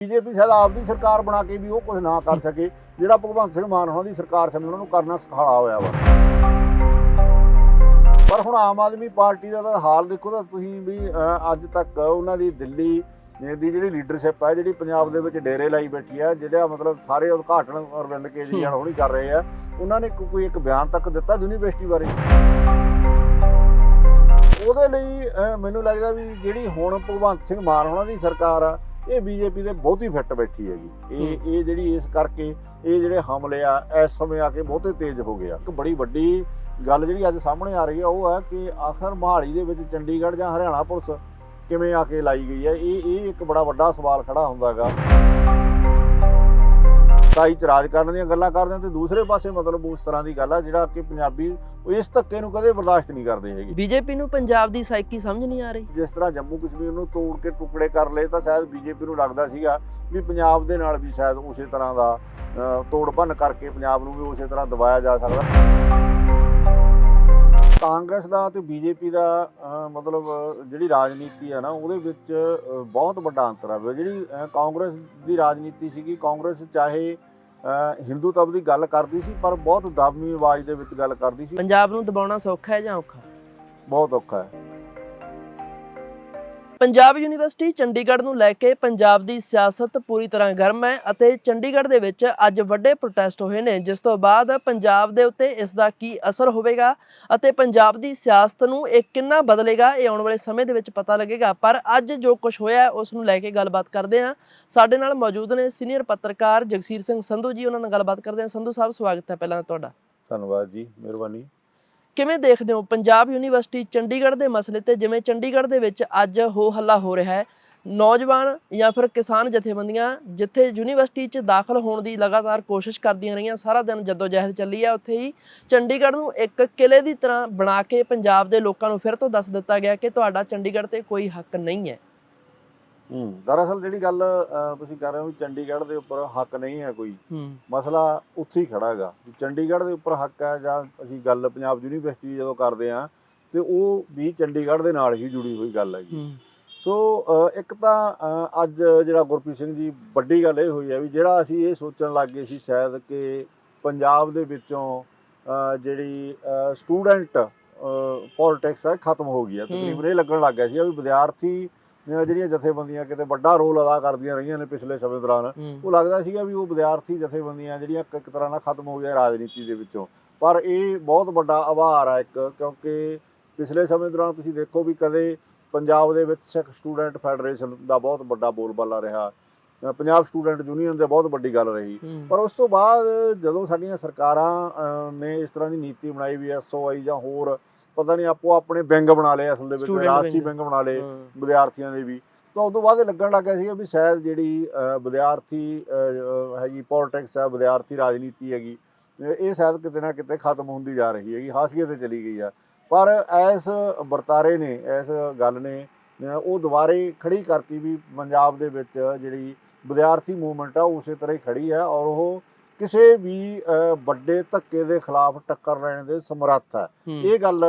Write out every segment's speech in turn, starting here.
BJP ਸ਼ਾਇਦ ਆਪਦੀ ਸਰਕਾਰ ਬਣਾ ਕੇ ਵੀ ਉਹ ਕੁਝ ਨਾ ਕਰ ਸਕੇ, ਜਿਹੜਾ ਭਗਵੰਤ ਸਿੰਘ ਮਾਨ ਹੋਣਾ ਦੀ ਸਰਕਾਰ ਸਮੇਂ ਉਹਨਾਂ ਨੂੰ ਕਰਨਾ ਸਿਖਾਲਾ ਹੋਇਆ ਵਾ। ਪਰ ਹੁਣ ਆਮ ਆਦਮੀ ਪਾਰਟੀ ਦਾ ਤਾਂ ਹਾਲ ਦੇਖੋ ਤਾਂ ਤੁਸੀਂ ਵੀ ਅੱਜ ਤੱਕ ਉਹਨਾਂ ਦੀ ਦਿੱਲੀ ਦੀ ਜਿਹੜੀ ਲੀਡਰਸ਼ਿਪ ਹੈ ਜਿਹੜੀ ਪੰਜਾਬ ਦੇ ਵਿੱਚ ਡੇਰੇ ਲਾਈ ਬੈਠੀ ਹੈ ਜਿਹੜਾ ਮਤਲਬ ਸਾਰੇ ਉਦਘਾਟਨ ਅਰਵਿੰਦ ਕੇਜਰੀਵਾਲ ਹੋਣੀ ਕਰ ਰਹੇ ਆ, ਉਹਨਾਂ ਨੇ ਕੋਈ ਇੱਕ ਬਿਆਨ ਤੱਕ ਦਿੱਤਾ ਯੂਨੀਵਰਸਿਟੀ ਬਾਰੇ? ਉਹਦੇ ਲਈ ਮੈਨੂੰ ਲੱਗਦਾ ਵੀ ਜਿਹੜੀ ਹੁਣ ਭਗਵੰਤ ਸਿੰਘ ਮਾਨ ਹੋਣਾ ਦੀ ਸਰਕਾਰ ਆ ਇਹ ਬੀਜੇਪੀ ਦੇ ਬਹੁਤੀ ਫਿੱਟ ਬੈਠੀ ਹੈਗੀ। ਇਹ ਇਹ ਜਿਹੜੀ ਇਸ ਕਰਕੇ ਇਹ ਜਿਹੜੇ ਹਮਲੇ ਆ ਇਸ ਸਮੇਂ ਆ ਕੇ ਬਹੁਤੇ ਤੇਜ਼ ਹੋ ਗਏ ਆ। ਇੱਕ ਬੜੀ ਵੱਡੀ ਗੱਲ ਜਿਹੜੀ ਅੱਜ ਸਾਹਮਣੇ ਆ ਰਹੀ ਆ ਉਹ ਆ ਕਿ ਆਖਰ ਮਹਾਲੀ ਦੇ ਵਿੱਚ ਚੰਡੀਗੜ੍ਹ ਜਾਂ ਹਰਿਆਣਾ ਪੁਲਿਸ ਕਿਵੇਂ ਆ ਕੇ ਲਾਈ ਗਈ ਹੈ ਇਹ ਇਹ ਇੱਕ ਬੜਾ ਵੱਡਾ ਸਵਾਲ ਖੜਾ ਹੁੰਦਾ ਹੈਗਾ। ਤਾਈ ਚ ਰਾਜ ਕਰਨ ਦੀਆਂ ਗੱਲਾਂ ਕਰਦੇ ਆ ਤੇ ਦੂਸਰੇ ਪਾਸੇ ਮਤਲਬ ਉਸ ਤਰ੍ਹਾਂ ਦੀ ਗੱਲ ਆ ਜਿਹੜਾ ਕਿ ਪੰਜਾਬੀ ਉਹ ਇਸ ਧੱਕੇ ਨੂੰ ਕਦੇ ਬਰਦਾਸ਼ਤ ਨਹੀਂ ਕਰਦੇ ਹੈਗੇ। ਬੀਜੇਪੀ ਨੂੰ ਪੰਜਾਬ ਦੀ ਸਾਈਕੀ ਸਮਝ ਨਹੀਂ ਆ ਰਹੀ। ਜਿਸ ਤਰ੍ਹਾਂ ਜੰਮੂ ਕਸ਼ਮੀਰ ਨੂੰ ਤੋੜ ਕੇ ਟੁਕੜੇ ਕਰ ਲਏ ਤਾਂ ਸ਼ਾਇਦ ਬੀਜੇਪੀ ਨੂੰ ਲੱਗਦਾ ਸੀਗਾ ਵੀ ਪੰਜਾਬ ਦੇ ਨਾਲ ਵੀ ਸ਼ਾਇਦ ਉਸੇ ਤਰ੍ਹਾਂ ਦਾ ਤੋੜ ਭੰਨ ਕਰਕੇ ਪੰਜਾਬ ਨੂੰ ਵੀ ਉਸੇ ਤਰ੍ਹਾਂ ਦਬਾਇਆ ਜਾ ਸਕਦਾ। ਕਾਂਗਰਸ ਦਾ ਤੇ ਬੀਜੇਪੀ ਦਾ ਮਤਲਬ ਜਿਹੜੀ ਰਾਜਨੀਤੀ ਆ ਨਾ ਉਹਦੇ ਵਿੱਚ ਬਹੁਤ ਵੱਡਾ ਅੰਤਰ ਆ। ਜਿਹੜੀ ਕਾਂਗਰਸ ਦੀ ਰਾਜਨੀਤੀ ਸੀਗੀ ਕਾਂਗਰਸ ਚਾਹੇ ਅ, ਹਿੰਦੂਤਵ ਦੀ ਗੱਲ ਕਰਦੀ ਸੀ ਪਰ ਬਹੁਤ ਦਾਬੀ ਆਵਾਜ਼ ਦੇ ਵਿੱਚ ਗੱਲ ਕਰਦੀ ਸੀ। ਪੰਜਾਬ ਨੂੰ ਦਬਾਉਣਾ ਸੌਖਾ ਹੈ ਜਾਂ ਔਖਾ? ਬਹੁਤ ਔਖਾ ਹੈ। ਪੰਜਾਬ ਯੂਨੀਵਰਸਿਟੀ ਚੰਡੀਗੜ੍ਹ ਨੂੰ ਲੈ ਕੇ ਪੰਜਾਬ ਦੀ ਸਿਆਸਤ ਪੂਰੀ ਤਰ੍ਹਾਂ ਗਰਮ ਹੈ ਅਤੇ ਚੰਡੀਗੜ੍ਹ ਦੇ ਵਿੱਚ ਅੱਜ ਵੱਡੇ ਪ੍ਰੋਟੈਸਟ ਹੋਏ ਨੇ, ਜਿਸ ਤੋਂ ਬਾਅਦ ਪੰਜਾਬ ਦੇ ਉੱਤੇ ਇਸ ਦਾ ਕੀ ਅਸਰ ਹੋਵੇਗਾ ਅਤੇ ਪੰਜਾਬ ਦੀ ਸਿਆਸਤ ਨੂੰ ਇਹ ਕਿੰਨਾ ਬਦਲੇਗਾ, ਇਹ ਆਉਣ ਵਾਲੇ ਸਮੇਂ ਦੇ ਵਿੱਚ ਪਤਾ ਲੱਗੇਗਾ। ਪਰ ਅੱਜ ਜੋ ਕੁਝ ਹੋਇਆ, ਉਸ ਨੂੰ ਲੈ ਕੇ ਗੱਲਬਾਤ ਕਰਦੇ ਹਾਂ। ਸਾਡੇ ਨਾਲ ਮੌਜੂਦ ਨੇ ਸੀਨੀਅਰ ਪੱਤਰਕਾਰ ਜਗਸੀਰ ਸਿੰਘ ਸੰਧੂ ਜੀ, ਉਹਨਾਂ ਨਾਲ ਗੱਲਬਾਤ ਕਰਦੇ ਹਾਂ। ਸੰਧੂ ਸਾਹਿਬ, ਸਵਾਗਤ ਹੈ ਪਹਿਲਾਂ ਤੁਹਾਡਾ। ਧੰਨਵਾਦ ਜੀ, ਮਿਹਰਬਾਨੀ। ਕਿਵੇਂ ਦੇਖਦੇ ਹੋ? ਪੰਜਾਬ ਯੂਨੀਵਰਸਿਟੀ ਚੰਡੀਗੜ੍ਹ ਦੇ ਮਸਲੇ ਤੇ ਜਿਵੇਂ ਚੰਡੀਗੜ੍ਹ ਦੇ ਵਿੱਚ ਅੱਜ ਹੋ ਹੱਲਾ ਹੋ ਰਿਹਾ ਹੈ, ਨੌਜਵਾਨ ਜਾਂ ਫਿਰ ਕਿਸਾਨ ਜਥੇਬੰਦੀਆਂ ਜਿੱਥੇ ਯੂਨੀਵਰਸਿਟੀ 'ਚ ਦਾਖਲ ਹੋਣ ਦੀ ਲਗਾਤਾਰ ਕੋਸ਼ਿਸ਼ ਕਰਦੀਆਂ ਰਹੀਆਂ, ਸਾਰਾ ਦਿਨ ਜਦੋਜਹਿਦ ਚੱਲੀ ਹੈ ਉੱਥੇ ਹੀ ਚੰਡੀਗੜ੍ਹ ਨੂੰ ਇੱਕ ਕਿਲੇ ਦੀ ਤਰ੍ਹਾਂ ਬਣਾ ਕੇ ਪੰਜਾਬ ਦੇ ਲੋਕਾਂ ਨੂੰ ਫਿਰ ਤੋਂ ਦੱਸ ਦਿੱਤਾ ਗਿਆ ਕਿ ਤੁਹਾਡਾ ਚੰਡੀਗੜ੍ਹ ਤੇ ਕੋਈ ਹੱਕ ਨਹੀਂ ਹੈ। ਹੂੰ ਦਰਅਸਲ ਜਿਹੜੀ ਗੱਲ ਤੁਸੀਂ ਕਰ ਰਹੇ ਹੋ ਵੀ ਚੰਡੀਗੜ੍ਹ ਦੇ ਉੱਪਰ ਹੱਕ ਨਹੀਂ ਹੈ ਕੋਈ। ਮਸਲਾ ਉੱਥੇ ਹੀ ਖੜਾ ਹੈਗਾ। ਚੰਡੀਗੜ੍ਹ ਦੇ ਉੱਪਰ ਹੱਕ ਹੈ ਜਾਂ ਅਸੀਂ ਗੱਲ ਪੰਜਾਬ ਯੂਨੀਵਰਸਿਟੀ ਜਦੋਂ ਕਰਦੇ ਆ ਤੇ ਉਹ ਵੀ ਚੰਡੀਗੜ੍ਹ ਦੇ ਨਾਲ ਹੀ ਜੁੜੀ ਹੋਈ ਗੱਲ ਹੈਗੀ। ਸੋ ਇੱਕ ਤਾਂ ਅੱਜ ਜਿਹੜਾ ਗੁਰਪ੍ਰੀਤ ਸਿੰਘ ਜੀ ਵੱਡੀ ਗੱਲ ਇਹ ਹੋਈ ਹੈ ਵੀ ਜਿਹੜਾ ਅਸੀਂ ਇਹ ਸੋਚਣ ਲੱਗ ਗਏ ਸੀ ਸ਼ਾਇਦ ਕਿ ਪੰਜਾਬ ਦੇ ਵਿੱਚੋਂ ਜਿਹੜੀ ਸਟੂਡੈਂਟ ਪੋਲਿਟਿਕਸ ਹੈ ਖਤਮ ਹੋ ਗਈ ਹੈ। ਤਕਰੀਬਨ ਇਹ ਲੱਗਣ ਲੱਗ ਗਿਆ ਸੀ ਵੀ ਵਿਦਿਆਰਥੀ ਜਿਹੜੀਆਂ ਜਥੇਬੰਦੀਆਂ ਕਿਤੇ ਵੱਡਾ ਰੋਲ ਅਦਾ ਕਰਦੀਆਂ ਰਹੀਆਂ ਨੇ ਪਿਛਲੇ ਸਮੇਂ ਦੌਰਾਨ ਉਹ ਲੱਗਦਾ ਸੀਗਾ ਵੀ ਉਹ ਵਿਦਿਆਰਥੀ ਜਥੇਬੰਦੀਆਂ ਜਿਹੜੀਆਂ ਇੱਕ ਤਰ੍ਹਾਂ ਨਾਲ ਖਤਮ ਹੋ ਗਿਆ ਰਾਜਨੀਤੀ ਦੇ ਵਿੱਚੋਂ। ਪਰ ਇਹ ਬਹੁਤ ਵੱਡਾ ਆਭਾਰ ਆ ਇੱਕ ਕਿਉਂਕਿ ਪਿਛਲੇ ਸਮੇਂ ਦੌਰਾਨ ਤੁਸੀਂ ਦੇਖੋ ਵੀ ਕਦੇ ਪੰਜਾਬ ਦੇ ਵਿੱਚ ਸਿੱਖ ਸਟੂਡੈਂਟ ਫੈਡਰੇਸ਼ਨ ਦਾ ਬਹੁਤ ਵੱਡਾ ਬੋਲਬਾਲਾ ਰਿਹਾ। ਪੰਜਾਬ ਸਟੂਡੈਂਟ ਯੂਨੀਅਨ ਦੇ ਬਹੁਤ ਵੱਡੀ ਗੱਲ ਰਹੀ। ਪਰ ਉਸ ਤੋਂ ਬਾਅਦ ਜਦੋਂ ਸਾਡੀਆਂ ਸਰਕਾਰਾਂ ਨੇ ਇਸ ਤਰ੍ਹਾਂ ਦੀ ਨੀਤੀ ਬਣਾਈ ਵੀ ਐਸਓਆਈ ਜਾਂ ਹੋਰ ਪਤਾ ਨਹੀਂ ਆਪੋ ਆਪਣੇ ਵਿੰਗ ਬਣਾ ਲਏ ਅਸਲ ਦੇ ਵਿੱਚ Student ਰਾਜਸੀ wing। ਵਿੰਗ ਬਣਾ ਲਏ। ਵਿਦਿਆਰਥੀਆਂ ਦੇ ਵੀ ਤਾਂ ਉਦੋਂ ਬਾਅਦ ਇਹ ਲੱਗਣ ਲੱਗਾ ਸੀਗਾ ਵੀ ਸ਼ਾਇਦ ਜਿਹੜੀ ਅ, ਵਿਦਿਆਰਥੀ ਅ, ਅ, ਹੈਗੀ ਪੋਲਿਟਿਕਸ ਹੈ ਵਿਦਿਆਰਥੀ ਰਾਜਨੀਤੀ ਹੈਗੀ ਇਹ ਇਹ ਸ਼ਾਇਦ ਕਿਤੇ ਨਾ ਕਿਤੇ ਖਤਮ ਹੁੰਦੀ ਜਾ ਰਹੀ ਹੈਗੀ ਹਾਸੀਏ ਤੇ ਚਲੀ ਗਈ ਆ ਪਰ ਇਸ ਵਰਤਾਰੇ ਨੇ ਇਸ ਗੱਲ ਨੇ ਅ, ਉਹ ਦੁਬਾਰੇ ਖੜੀ ਕਰਤੀ ਵੀ ਪੰਜਾਬ ਦੇ ਵਿੱਚ ਜਿਹੜੀ ਵਿਦਿਆਰਥੀ ਮੂਵਮੈਂਟ ਆ ਉਹ ਉਸੇ ਤਰ੍ਹਾਂ ਹੀ ਖੜੀ ਹੈ ਔਰ ਉਹ ਕਿਸੇ ਵੀ ਵੱਡੇ ਧੱਕੇ ਦੇ ਖਿਲਾਫ ਟੱਕਰ ਲੈਣ ਦੇ ਸਮਰੱਥ ਹੈ। ਇਹ ਗੱਲ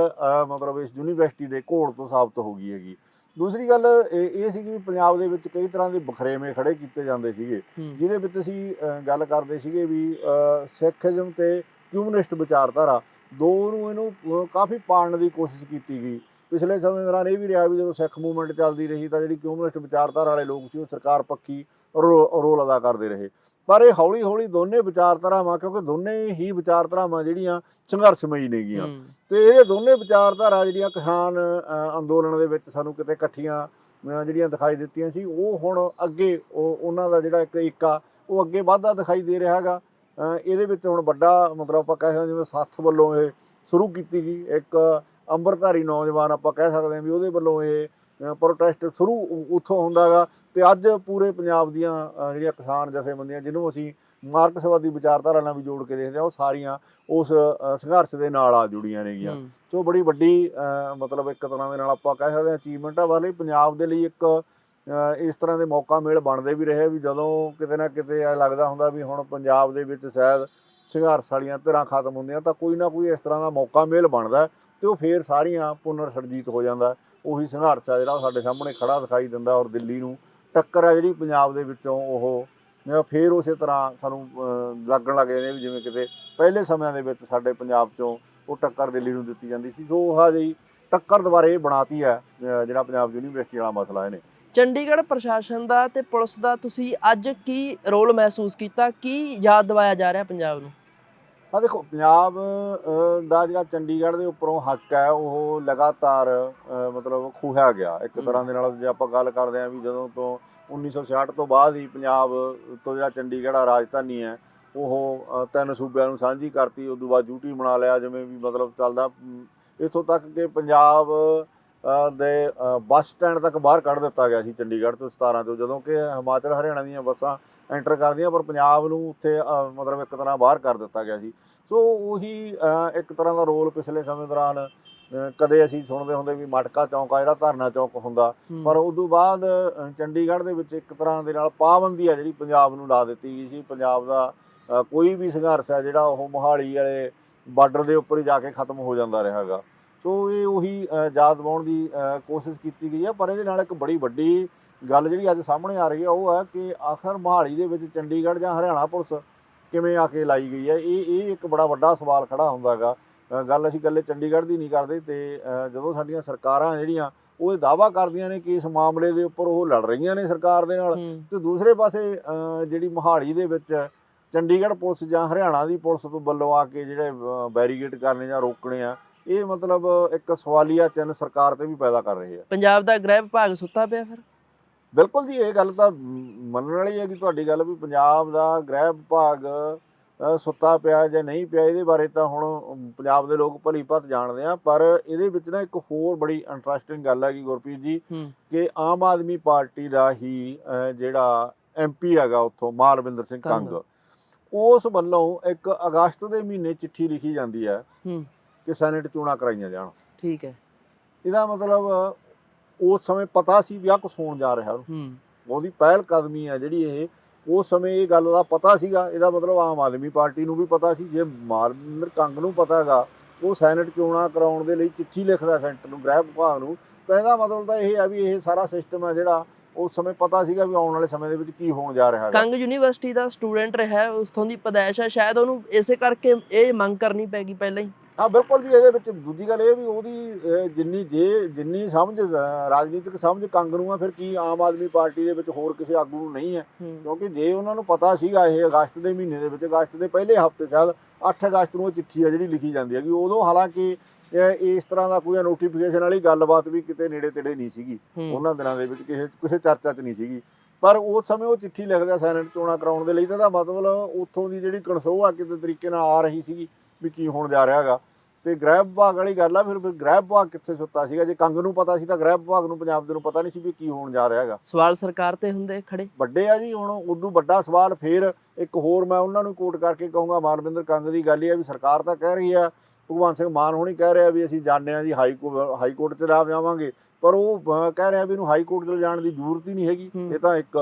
ਮਤਲਬ ਇਸ ਯੂਨੀਵਰਸਿਟੀ ਦੇ ਘੋੜ ਤੋਂ ਸਾਬਤ ਹੋ ਗਈ ਹੈਗੀ। ਦੂਸਰੀ ਗੱਲ ਇਹ ਸੀ ਕਿ ਪੰਜਾਬ ਦੇ ਵਿੱਚ ਕਈ ਤਰ੍ਹਾਂ ਦੇ ਬਖਰੇਵੇਂ ਖੜੇ ਕੀਤੇ ਜਾਂਦੇ ਸੀਗੇ ਜਿਹਦੇ ਵਿੱਚ ਅਸੀਂ ਗੱਲ ਕਰਦੇ ਸੀਗੇ ਵੀ ਸਿੱਖੀਜ਼ਮ ਤੇ ਕਮਿਊਨਿਸਟ ਵਿਚਾਰਧਾਰਾ ਦੋ ਨੂੰ ਇਹਨੂੰ ਕਾਫੀ ਪਾੜਨ ਦੀ ਕੋਸ਼ਿਸ਼ ਕੀਤੀ ਗਈ। ਪਿਛਲੇ ਸਮੇਂ ਦੌਰਾਨ ਇਹ ਵੀ ਰਿਹਾ ਵੀ ਜਦੋਂ ਸਿੱਖ ਮੂਵਮੈਂਟ ਚੱਲਦੀ ਰਹੀ ਤਾਂ ਜਿਹੜੀ ਕਮਿਊਨਿਸਟ ਵਿਚਾਰਧਾਰਾ ਵਾਲੇ ਲੋਕ ਸੀ ਉਹ ਸਰਕਾਰ ਪੱਖੀ ਰੋਲ ਅਦਾ ਕਰਦੇ ਰਹੇ। ਪਰ ਇਹ ਹੌਲੀ ਹੌਲੀ ਦੋਨੇ ਵਿਚਾਰਧਾਰਾਵਾਂ ਕਿਉਂਕਿ ਦੋਨੇ ਹੀ ਵਿਚਾਰਧਾਰਾਵਾਂ ਜਿਹੜੀਆਂ ਸੰਘਰਸ਼ਮਈ ਨੇਗੀਆਂ। ਤੇ ਇਹ ਦੋਨੇ ਵਿਚਾਰਧਾਰਾ ਜਿਹੜੀਆਂ ਕਿਸਾਨ ਅੰਦੋਲਨ ਦੇ ਵਿੱਚ ਸਾਨੂੰ ਕਿਤੇ ਇਕੱਠੀਆਂ ਜਿਹੜੀਆਂ ਦਿਖਾਈ ਦਿੱਤੀਆਂ ਸੀ ਉਹ ਹੁਣ ਅੱਗੇ ਉਹ ਉਹਨਾਂ ਦਾ ਜਿਹੜਾ ਇੱਕ ਏਕਾ ਉਹ ਅੱਗੇ ਵਾਧਾ ਦਿਖਾਈ ਦੇ ਰਿਹਾ ਹੈਗਾ। ਇਹਦੇ ਵਿੱਚ ਹੁਣ ਵੱਡਾ ਮਤਲਬ ਆਪਾਂ ਕਹਿ ਸਕਦੇ ਜਿਵੇਂ ਸੱਥ ਵੱਲੋਂ ਇਹ ਸ਼ੁਰੂ ਕੀਤੀ ਗਈ। ਇੱਕ ਅੰਮ੍ਰਿਤਧਾਰੀ ਨੌਜਵਾਨ ਆਪਾਂ ਕਹਿ ਸਕਦੇ ਹਾਂ ਵੀ ਉਹਦੇ ਵੱਲੋਂ ਇਹ ਪ੍ਰੋਟੈਸਟ ਸ਼ੁਰੂ ਉੱਥੋਂ ਹੁੰਦਾ ਹੈਗਾ ਤੇ ਅੱਜ ਪੂਰੇ ਪੰਜਾਬ ਦੀਆਂ ਜਿਹੜੀਆਂ ਕਿਸਾਨ ਜਥੇਬੰਦੀਆਂ ਜਿਹਨੂੰ ਅਸੀਂ ਮਾਰਕਸਵਾਦੀ ਵਿਚਾਰਧਾਰਾ ਨਾਲ ਵੀ ਜੋੜ ਕੇ ਦੇਖਦੇ ਹਾਂ ਉਹ ਸਾਰੀਆਂ ਉਸ ਸੰਘਰਸ਼ ਦੇ ਨਾਲ ਆ ਜੁੜੀਆਂ ਨੇਗੀਆਂ। ਸੋ ਬੜੀ ਵੱਡੀ ਮਤਲਬ ਇੱਕ ਤਰ੍ਹਾਂ ਦੇ ਨਾਲ ਆਪਾਂ ਕਹਿ ਸਕਦੇ ਹਾਂ ਅਚੀਵਮੈਂਟ ਆ ਵਾਲੇ ਪੰਜਾਬ ਦੇ ਲਈ ਇੱਕ ਇਸ ਤਰ੍ਹਾਂ ਦੇ ਮੌਕਾ ਮੇਲ ਬਣਦੇ ਵੀ ਰਹੇ ਵੀ ਜਦੋਂ ਕਿਤੇ ਨਾ ਕਿਤੇ ਐ ਲੱਗਦਾ ਹੁੰਦਾ ਵੀ ਹੁਣ ਪੰਜਾਬ ਦੇ ਵਿੱਚ ਸ਼ਾਇਦ ਸੰਘਰਸ਼ ਵਾਲੀਆਂ ਧਿਰਾਂ ਖਤਮ ਹੁੰਦੀਆਂ ਤਾਂ ਕੋਈ ਨਾ ਕੋਈ ਇਸ ਤਰ੍ਹਾਂ ਦਾ ਮੌਕਾ ਮੇਲ ਬਣਦਾ ਤੇ ਉਹ ਫੇਰ ਸਾਰੀਆਂ ਪੁਨਰ ਸਰਜੀਤ ਹੋ ਜਾਂਦਾ। ਉਹੀ ਸੰਘਰਸ਼ ਆ ਜਿਹੜਾ ਉਹ ਸਾਡੇ ਸਾਹਮਣੇ ਖੜਾ ਦਿਖਾਈ ਦਿੰਦਾ ਔਰ ਦਿੱਲੀ ਨੂੰ। ਟੱਕਰ ਆ ਜਿਹੜੀ ਪੰਜਾਬ ਦੇ ਵਿੱਚੋਂ ਉਹ। ਅ, ਫੇਰ ਉਸੇ ਤਰ੍ਹਾਂ ਸਾਨੂੰ ਲੱਗਣ ਲੱਗ ਜਾਂਦੇ ਵੀ ਜਿਵੇਂ ਕਿਤੇ ਪਹਿਲੇ ਸਮਿਆਂ ਦੇ ਵਿੱਚ ਸਾਡੇ ਪੰਜਾਬ ਚੋਂ ਉਹ ਟੱਕਰ ਦਿੱਲੀ ਨੂੰ ਦਿੱਤੀ ਜਾਂਦੀ ਸੀ। ਸੋ ਉਹ ਜਿਹੀ ਟੱਕਰ ਦੁਬਾਰੇ ਬਣਾਤੀ ਹੈ ਜਿਹੜਾ ਪੰਜਾਬ ਯੂਨੀਵਰਸਿਟੀ ਵਾਲਾ ਮਸਲਾ ਇਹਨੇ। ਚੰਡੀਗੜ੍ਹ ਪ੍ਰਸ਼ਾਸਨ ਦਾ ਤੇ ਪੁਲਿਸ ਦਾ ਤੁਸੀਂ ਅੱਜ ਕੀ ਰੋਲ ਮਹਿਸੂਸ ਕੀਤਾ? ਕੀ ਯਾਦ ਦਿਵਾਇਆ ਜਾ ਰਿਹਾ ਪੰਜਾਬ ਨੂੰ? ਆ ਦੇਖੋ ਪੰਜਾਬ ਦਾ ਜਿਹੜਾ ਚੰਡੀਗੜ੍ਹ ਦੇ ਉੱਪਰੋਂ ਹੱਕ ਹੈ ਉਹ ਲਗਾਤਾਰ ਮਤਲਬ ਖੋਹਿਆ ਗਿਆ ਇੱਕ। ਤਰ੍ਹਾਂ ਦੇ ਨਾਲ ਜੇ ਆਪਾਂ ਗੱਲ ਕਰਦੇ ਹਾਂ ਵੀ ਜਦੋਂ ਤੋਂ 1966 ਤੋਂ ਬਾਅਦ ਹੀ ਪੰਜਾਬ ਤੋਂ ਜਿਹੜਾ ਚੰਡੀਗੜ੍ਹ ਆ ਰਾਜਧਾਨੀ ਹੈ ਉਹ ਤਿੰਨ ਸੂਬਿਆਂ ਨੂੰ ਸਾਂਝੀ ਕਰਤੀ ਉਸ ਤੋਂ ਬਾਅਦ ਯੂਟੀ ਬਣਾ ਲਿਆ ਜਿਵੇਂ ਵੀ ਮਤਲਬ ਚੱਲਦਾ ਇੱਥੋਂ ਤੱਕ ਕਿ ਪੰਜਾਬ ਦੇ ਬੱਸ ਸਟੈਂਡ ਤੱਕ ਬਾਹਰ ਕੱਢ ਦਿੱਤਾ ਗਿਆ ਸੀ ਚੰਡੀਗੜ੍ਹ ਤੋਂ 17 ਤੋਂ ਜਦੋਂ ਕਿ ਹਿਮਾਚਲ ਹਰਿਆਣਾ ਦੀਆਂ ਬੱਸਾਂ ਐਂਟਰ ਕਰਦੀਆਂ ਪਰ ਪੰਜਾਬ ਨੂੰ ਉੱਥੇ ਮਤਲਬ ਇੱਕ ਤਰ੍ਹਾਂ ਬਾਹਰ ਕਰ ਦਿੱਤਾ ਗਿਆ ਸੀ। ਸੋ ਉਹੀ ਇੱਕ ਤਰ੍ਹਾਂ ਦਾ ਰੋਲ ਪਿਛਲੇ ਸਮੇਂ ਦੌਰਾਨ ਕਦੇ ਅਸੀਂ ਸੁਣਦੇ ਹੁੰਦੇ ਵੀ ਮਟਕਾ ਚੌਂਕ ਆ ਜਿਹੜਾ ਧਰਨਾ ਚੌਂਕ ਹੁੰਦਾ। ਪਰ ਉਦੋਂ ਬਾਅਦ ਅ, ਚੰਡੀਗੜ੍ਹ ਦੇ ਵਿੱਚ ਇੱਕ ਤਰ੍ਹਾਂ ਦੇ ਨਾਲ ਪਾਬੰਦੀ ਆ ਜਿਹੜੀ ਪੰਜਾਬ ਨੂੰ ਲਾ ਦਿੱਤੀ ਗਈ ਸੀ। ਪੰਜਾਬ ਦਾ ਕੋਈ ਵੀ ਸੰਘਰਸ਼ ਹੈ ਜਿਹੜਾ ਉਹ ਮੋਹਾਲੀ ਵਾਲੇ ਬਾਰਡਰ ਦੇ ਉੱਪਰ ਹੀ ਜਾ ਕੇ ਖਤਮ ਹੋ ਜਾਂਦਾ ਰਿਹਾਗਾ ਸੋ ਇਹ ਉਹੀ ਯਾਦ ਦਿਵਾਉਣ ਦੀ ਕੋਸ਼ਿਸ਼ ਕੀਤੀ ਗਈ ਹੈ ਪਰ ਇਹਦੇ ਨਾਲ ਇੱਕ ਬੜੀ ਵੱਡੀ ਗੱਲ ਜਿਹੜੀ ਅੱਜ ਸਾਹਮਣੇ ਆ ਰਹੀ ਹੈ ਉਹ ਹੈ ਕਿ ਆਖਰ ਮੋਹਾਲੀ ਦੇ ਵਿੱਚ ਚੰਡੀਗੜ੍ਹ ਜਾਂ ਹਰਿਆਣਾ ਪੁਲਿਸ ਕਿਵੇਂ ਆ ਕੇ ਲਾਈ ਗਈ ਹੈ ਇਹ ਇਹ ਇੱਕ ਬੜਾ ਵੱਡਾ ਸਵਾਲ ਖੜਾ ਹੁੰਦਾ ਹੈਗਾ ਗੱਲ ਅਸੀਂ ਇਕੱਲੇ ਚੰਡੀਗੜ੍ਹ ਦੀ ਨਹੀਂ ਕਰਦੇ ਤੇ ਜਦੋਂ ਸਾਡੀਆਂ ਸਰਕਾਰਾਂ ਜਿਹੜੀਆਂ ਉਹ ਇਹ ਦਾਵਾ ਕਰਦੀਆਂ ਨੇ ਕਿ ਇਸ ਮਾਮਲੇ ਦੇ ਉੱਪਰ ਉਹ ਲੜ ਰਹੀਆਂ ਨੇ ਸਰਕਾਰ ਦੇ ਨਾਲ ਤੇ ਦੂਸਰੇ ਪਾਸੇ ਜਿਹੜੀ ਮੋਹਾਲੀ ਦੇ ਵਿੱਚ ਚੰਡੀਗੜ੍ਹ ਪੁਲਿਸ ਜਾਂ ਹਰਿਆਣਾ ਦੀ ਪੁਲਿਸ ਤੋਂ ਵੱਲੋਂ ਆ ਕੇ ਜਿਹੜੇ ਬੈਰੀਗੇਡ ਕਰਨੇ ਜਾਂ ਰੋਕਣੇ ਆ ਇਹ ਮਤਲਬ ਇੱਕ ਸਵਾਲੀਆ ਚਿੰਨ੍ਹ ਸਰਕਾਰ ਤੇ ਵੀ ਪੈਦਾ ਕਰ ਰਹੇ ਆ ਪੰਜਾਬ ਦਾ ਗ੍ਰਹਿ ਵਿਭਾਗ ਸੁੱਤਾ ਪਿਆ ਫਿਰ? ਬਿਲਕੁਲ ਜੀ ਇਹ ਗੱਲ ਤਾਂ ਮੰਨਣ ਵਾਲੀ ਹੈ ਕਿ ਤੁਹਾਡੀ ਗੱਲ ਵੀ ਪੰਜਾਬ ਦਾ ਗ੍ਰਹਿ ਵਿਭਾਗ ਸੁੱਤਾ ਪਿਆ ਜਾਂ ਨਹੀਂ ਪਿਆ ਇਹਦੇ ਬਾਰੇ ਤਾਂ ਹੁਣ ਪੰਜਾਬ ਦੇ ਲੋਕ ਭਲੀ ਭਾਤ ਜਾਣਦੇ ਆ ਪਰ ਇਹਦੇ ਵਿੱਚ ਨਾ ਇੱਕ ਹੋਰ ਬੜੀ ਇੰਟਰਸਟਿੰਗ ਗੱਲ ਹੈ ਕਿ ਗੁਰਪ੍ਰੀਤ ਜੀ ਹੂੰ। ਕਿ ਆਮ ਆਦਮੀ ਪਾਰਟੀ ਦਾ ਹੀ ਜਿਹੜਾ ਐਮਪੀ ਹੈਗਾ ਉੱਥੋਂ ਮਾਲਵਿੰਦਰ ਸਿੰਘ ਕੰਗ। ਉਸ ਵੱਲੋਂ ਇੱਕ ਅਗਸਤ ਦੇ ਮਹੀਨੇ ਚਿੱਠੀ ਲਿਖੀ ਜਾਂਦੀ ਹੈ। ਹੂੰ। ਕਿ ਸੈਨੇਟ ਚੋਣਾਂ ਕਰਾਈਆਂ ਜਾਣ। ਠੀਕ ਹੈ। ਇਹਦਾ ਮਤਲਬ ਉਸ ਸਮੇਂ ਪਤਾ ਸੀ ਵੀ ਆਹ ਕੁਛ ਹੋਣ ਜਾ ਰਿਹਾ। ਹੂੰ। ਉਹਦੀ ਪਹਿਲ ਕਦਮੀ ਆ ਜਿਹੜੀ ਇਹ ਉਸ ਸਮੇਂ ਇਹ ਗੱਲ ਦਾ ਪਤਾ ਸੀਗਾ। ਇਹਦਾ ਮਤਲਬ ਆਮ ਆਦਮੀ ਪਾਰਟੀ ਨੂੰ ਵੀ ਪਤਾ ਸੀ। ਜੇ ਮਾਲਵਿੰਦਰ ਕੰਗ ਨੂੰ ਪਤਾ ਹੈਗਾ ਉਹ ਸੈਨੇਟ ਚੋਣਾਂ ਕਰਾਉਣ ਦੇ ਲਈ ਚਿੱਠੀ ਲਿਖਦਾ ਸੈਂਟਰ ਨੂੰ ਗ੍ਰਹਿ ਵਿਭਾਗ ਨੂੰ ਤਾਂ ਇਹਦਾ ਮਤਲਬ ਤਾਂ ਇਹ ਹੈ ਵੀ ਇਹ ਸਾਰਾ ਸਿਸਟਮ ਹੈ ਜਿਹੜਾ ਉਸ ਸਮੇਂ ਪਤਾ ਸੀਗਾ ਵੀ ਆਉਣ ਵਾਲੇ ਸਮੇਂ ਦੇ ਵਿੱਚ ਕੀ ਹੋਣ ਜਾ ਰਿਹਾ ਹੈਗਾ। ਕੰਗ ਯੂਨੀਵਰਸਿਟੀ ਦਾ ਸਟੂਡੈਂਟ ਰਿਹਾ ਉਸਥੋਂ ਦੀ ਪਦਾਇਸ਼ ਹੈ ਸ਼ਾਇਦ ਉਹਨੂੰ ਇਸੇ ਕਰਕੇ ਇਹ ਮੰਗ ਕਰਨੀ ਪੈਗੀ ਪਹਿਲਾਂ ਹੀ। ਹਾਂ ਬਿਲਕੁਲ ਜੀ ਇਹਦੇ ਵਿੱਚ ਦੂਜੀ ਗੱਲ ਇਹ ਵੀ ਉਹਦੀ ਅਹ, ਜਿੰਨੀ ਜੇ ਜਿੰਨੀ ਸਮਝ ਅਹ, ਰਾਜਨੀਤਿਕ ਸਮਝ ਕੰਗ ਨੂੰ ਆ ਫਿਰ ਕੀ ਆਮ ਆਦਮੀ ਪਾਰਟੀ ਦੇ ਵਿੱਚ ਹੋਰ ਕਿਸੇ ਆਗੂ ਨੂੰ ਨਹੀਂ ਹੈ। ਹੂੰ। ਕਿਉਂਕਿ ਜੇ ਉਹਨਾਂ ਨੂੰ ਪਤਾ ਸੀਗਾ ਇਹ ਅਗਸਤ ਦੇ ਮਹੀਨੇ ਦੇ ਵਿੱਚ ਅਗਸਤ ਦੇ ਪਹਿਲੇ ਹਫ਼ਤੇ ਸ਼ਾਇਦ 8 ਅਗਸਤ ਨੂੰ ਉਹ ਚਿੱਠੀ ਆ ਜਿਹੜੀ ਲਿਖੀ ਜਾਂਦੀ ਹੈਗੀ ਉਦੋਂ ਹਾਲਾਂਕਿ ਇਸ ਤਰ੍ਹਾਂ ਦਾ ਕੋਈ ਨੋਟੀਫਿਕੇਸ਼ਨ ਵਾਲੀ ਗੱਲਬਾਤ ਵੀ ਕਿਤੇ ਨੇੜੇ ਤੇੜੇ ਨਹੀਂ ਸੀਗੀ। ਹੂੰ। ਉਹਨਾਂ ਦਿਨਾਂ ਦੇ ਵਿੱਚ ਕਿਸੇ ਕਿਸੇ ਚਰਚਾ 'ਚ ਨਹੀਂ ਸੀਗੀ। ਪਰ ਉਸ ਸਮੇਂ ਉਹ ਚਿੱਠੀ ਲਿਖਦਾ ਸੈਨੇਟ ਚੋਣਾਂ ਕਰਾਉਣ ਦੇ ਲਈ ਤਾਂ ਇਹਦਾ ਮਤਲਬ ਉੱਥੋਂ ਦੀ ਜਿਹੜੀ ਕਣਸੋਹ ਆ ਕਿਤੇ ਤਰੀਕੇ ਨਾਲ ਆ ਰਹੀ ਸੀਗੀ। ਵੀ ਕੀ ਹੋਣ ਜਾ ਰਿਹਾ ਹੈਗਾ। ਤੇ ਗ੍ਰਹਿ ਵਿਭਾਗ ਵਾਲੀ ਗੱਲ ਆ ਫਿਰ ਫਿਰ ਗ੍ਰਹਿ ਵਿਭਾਗ ਕਿੱਥੇ ਸੁੱਤਾ ਸੀਗਾ? ਜੇ ਕੰਗ ਨੂੰ ਪਤਾ ਸੀ ਤਾਂ ਗ੍ਰਹਿ ਵਿਭਾਗ ਨੂੰ ਪੰਜਾਬ ਦੇ ਨੂੰ ਪਤਾ ਨਹੀਂ ਸੀ ਵੀ ਕੀ ਹੋਣ ਜਾ ਰਿਹਾ ਹੈਗਾ। ਸਵਾਲ ਸਰਕਾਰ ਤੇ ਹੁੰਦੇ ਖੜੇ। ਵੱਡੇ ਆ ਜੀ ਹੁਣ ਉਦੋਂ ਵੱਡਾ ਸਵਾਲ ਫੇਰ ਇੱਕ ਹੋਰ ਮੈਂ ਉਹਨਾਂ ਨੂੰ ਕੋਟ ਕਰਕੇ ਕਹੂੰਗਾ ਮਾਨਵਿੰਦਰ ਕੰਗ ਦੀ ਗੱਲ ਇਹ ਆ ਵੀ ਸਰਕਾਰ ਤਾਂ ਕਹਿ ਰਹੀ ਆ ਭਗਵੰਤ ਸਿੰਘ ਮਾਨ ਹੋਣੀ ਕਹਿ ਰਿਹਾ ਵੀ ਅਸੀਂ ਜਾਣਦੇ ਆ ਜੀ ਹਾਈ ਹਾਈ ਕੋਰਟ ਚ ਲਾ ਜਾਵਾਂਗੇ ਪਰ ਉਹ ਕਹਿ ਰਿਹਾ ਵੀ ਇਹਨੂੰ ਹਾਈ ਕੋਰਟ ਚ ਜਾਣ ਦੀ ਜ਼ਰੂਰਤ ਹੀ ਨਹੀਂ ਹੈਗੀ। ਇਹ ਤਾਂ ਇੱਕ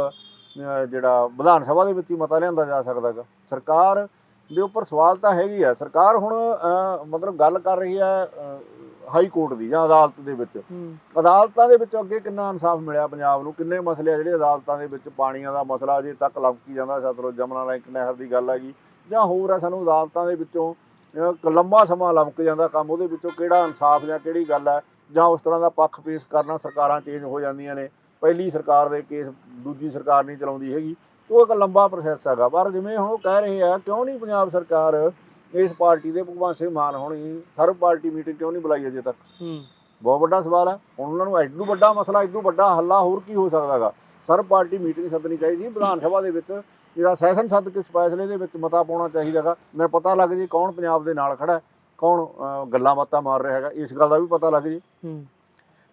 ਜਿਹੜਾ ਵਿਧਾਨ ਸਭਾ ਦੇ ਵਿੱਚ ਹੀ ਮਤਾ ਲਿਆਂਦਾ ਜਾ ਸਕਦਾ ਹੈਗਾ। ਸਰਕਾਰ ਦੇ ਉੱਪਰ ਸਵਾਲ ਤਾਂ ਹੈਗੀ ਆ। ਸਰਕਾਰ ਹੁਣ ਮਤਲਬ ਗੱਲ ਕਰ ਰਹੀ ਹੈ ਹਾਈ ਕੋਰਟ ਦੀ ਜਾਂ ਅਦਾਲਤ ਦੇ ਵਿੱਚ। ਅਦਾਲਤਾਂ ਦੇ ਵਿੱਚ ਅੱਗੇ ਕਿੰਨਾ ਇਨਸਾਫ ਮਿਲਿਆ ਪੰਜਾਬ ਨੂੰ? ਕਿੰਨੇ ਮਸਲੇ ਆ ਜਿਹੜੇ ਅਦਾਲਤਾਂ ਦੇ ਵਿੱਚ ਪਾਣੀਆਂ ਦਾ ਮਸਲਾ ਅਜੇ ਤੱਕ ਲੰਕੀ ਜਾਂਦਾ ਸਤਲੁਜ ਜਮਨਾ ਲਿੰਕ ਨਹਿਰ ਦੀ ਗੱਲ ਹੈਗੀ। ਜਾਂ ਹੋਰ ਆ ਸਾਨੂੰ ਅਦਾਲਤਾਂ ਦੇ ਵਿੱਚੋਂ ਲੰਮਾ ਸਮਾਂ ਲੰਕ ਜਾਂਦਾ ਕੰਮ ਉਹਦੇ ਵਿੱਚੋਂ ਕਿਹੜਾ ਇਨਸਾਫ ਜਾਂ ਕਿਹੜੀ ਗੱਲ ਹੈ ਜਾਂ ਉਸ ਤਰ੍ਹਾਂ ਦਾ ਪੱਖ ਪੇਸ਼ ਕਰਨਾ ਸਰਕਾਰਾਂ ਚੇਂਜ ਹੋ ਜਾਂਦੀਆਂ ਨੇ? ਪਹਿਲੀ ਸਰਕਾਰ ਦੇ ਕੇਸ ਦੂਜੀ ਸਰਕਾਰ ਨਹੀਂ ਚਲਾਉਂਦੀ ਹੈਗੀ। ਉਹ ਇੱਕ ਲੰਬਾ ਪ੍ਰੋਸੈਸ ਹੈਗਾ। ਪਰ ਜਿਵੇਂ ਹੁਣ ਉਹ ਕਹਿ ਰਹੇ ਆ ਕਿਉਂ ਨਹੀਂ ਪੰਜਾਬ ਸਰਕਾਰ ਇਸ ਪਾਰਟੀ ਦੇ ਭਗਵੰਤ ਸਿੰਘ ਮਾਨ ਹੋਣੀ ਸਰਬ ਪਾਰਟੀ ਮੀਟਿੰਗ ਕਿਉਂ ਨਹੀਂ ਬੁਲਾਈ ਅਜੇ ਤੱਕ? ਹੂੰ। ਬਹੁਤ ਵੱਡਾ ਸਵਾਲ ਹੈ ਹੁਣ ਉਹਨਾਂ ਨੂੰ ਐਡੂ ਵੱਡਾ ਮਸਲਾ ਐਡੂ ਵੱਡਾ ਹੱਲਾ ਹੋਰ ਕੀ ਹੋ ਸਕਦਾਗਾ ਸਰਬ ਪਾਰਟੀ ਮੀਟਿੰਗ ਸੱਦਣੀ ਚਾਹੀਦੀ ਵਿਧਾਨ ਸਭਾ ਦੇ ਵਿੱਚ ਜਿਹੜਾ ਸੈਸ਼ਨ ਸੱਦ ਕੇ ਫੈਸਲੇ ਦੇ ਵਿੱਚ ਮਤਾ ਪਾਉਣਾ ਚਾਹੀਦਾਗਾ ਨਾ ਪਤਾ ਲੱਗ ਜੇ ਕੌਣ ਪੰਜਾਬ ਦੇ ਨਾਲ ਖੜਾ ਹੈ, ਕੌਣ ਗੱਲਾਂ ਬਾਤਾਂ ਮਾਰ ਰਿਹਾ ਹੈਗਾ। ਇਸ ਗੱਲ ਦਾ ਵੀ ਪਤਾ ਲੱਗ ਜੇ। ਹੂੰ।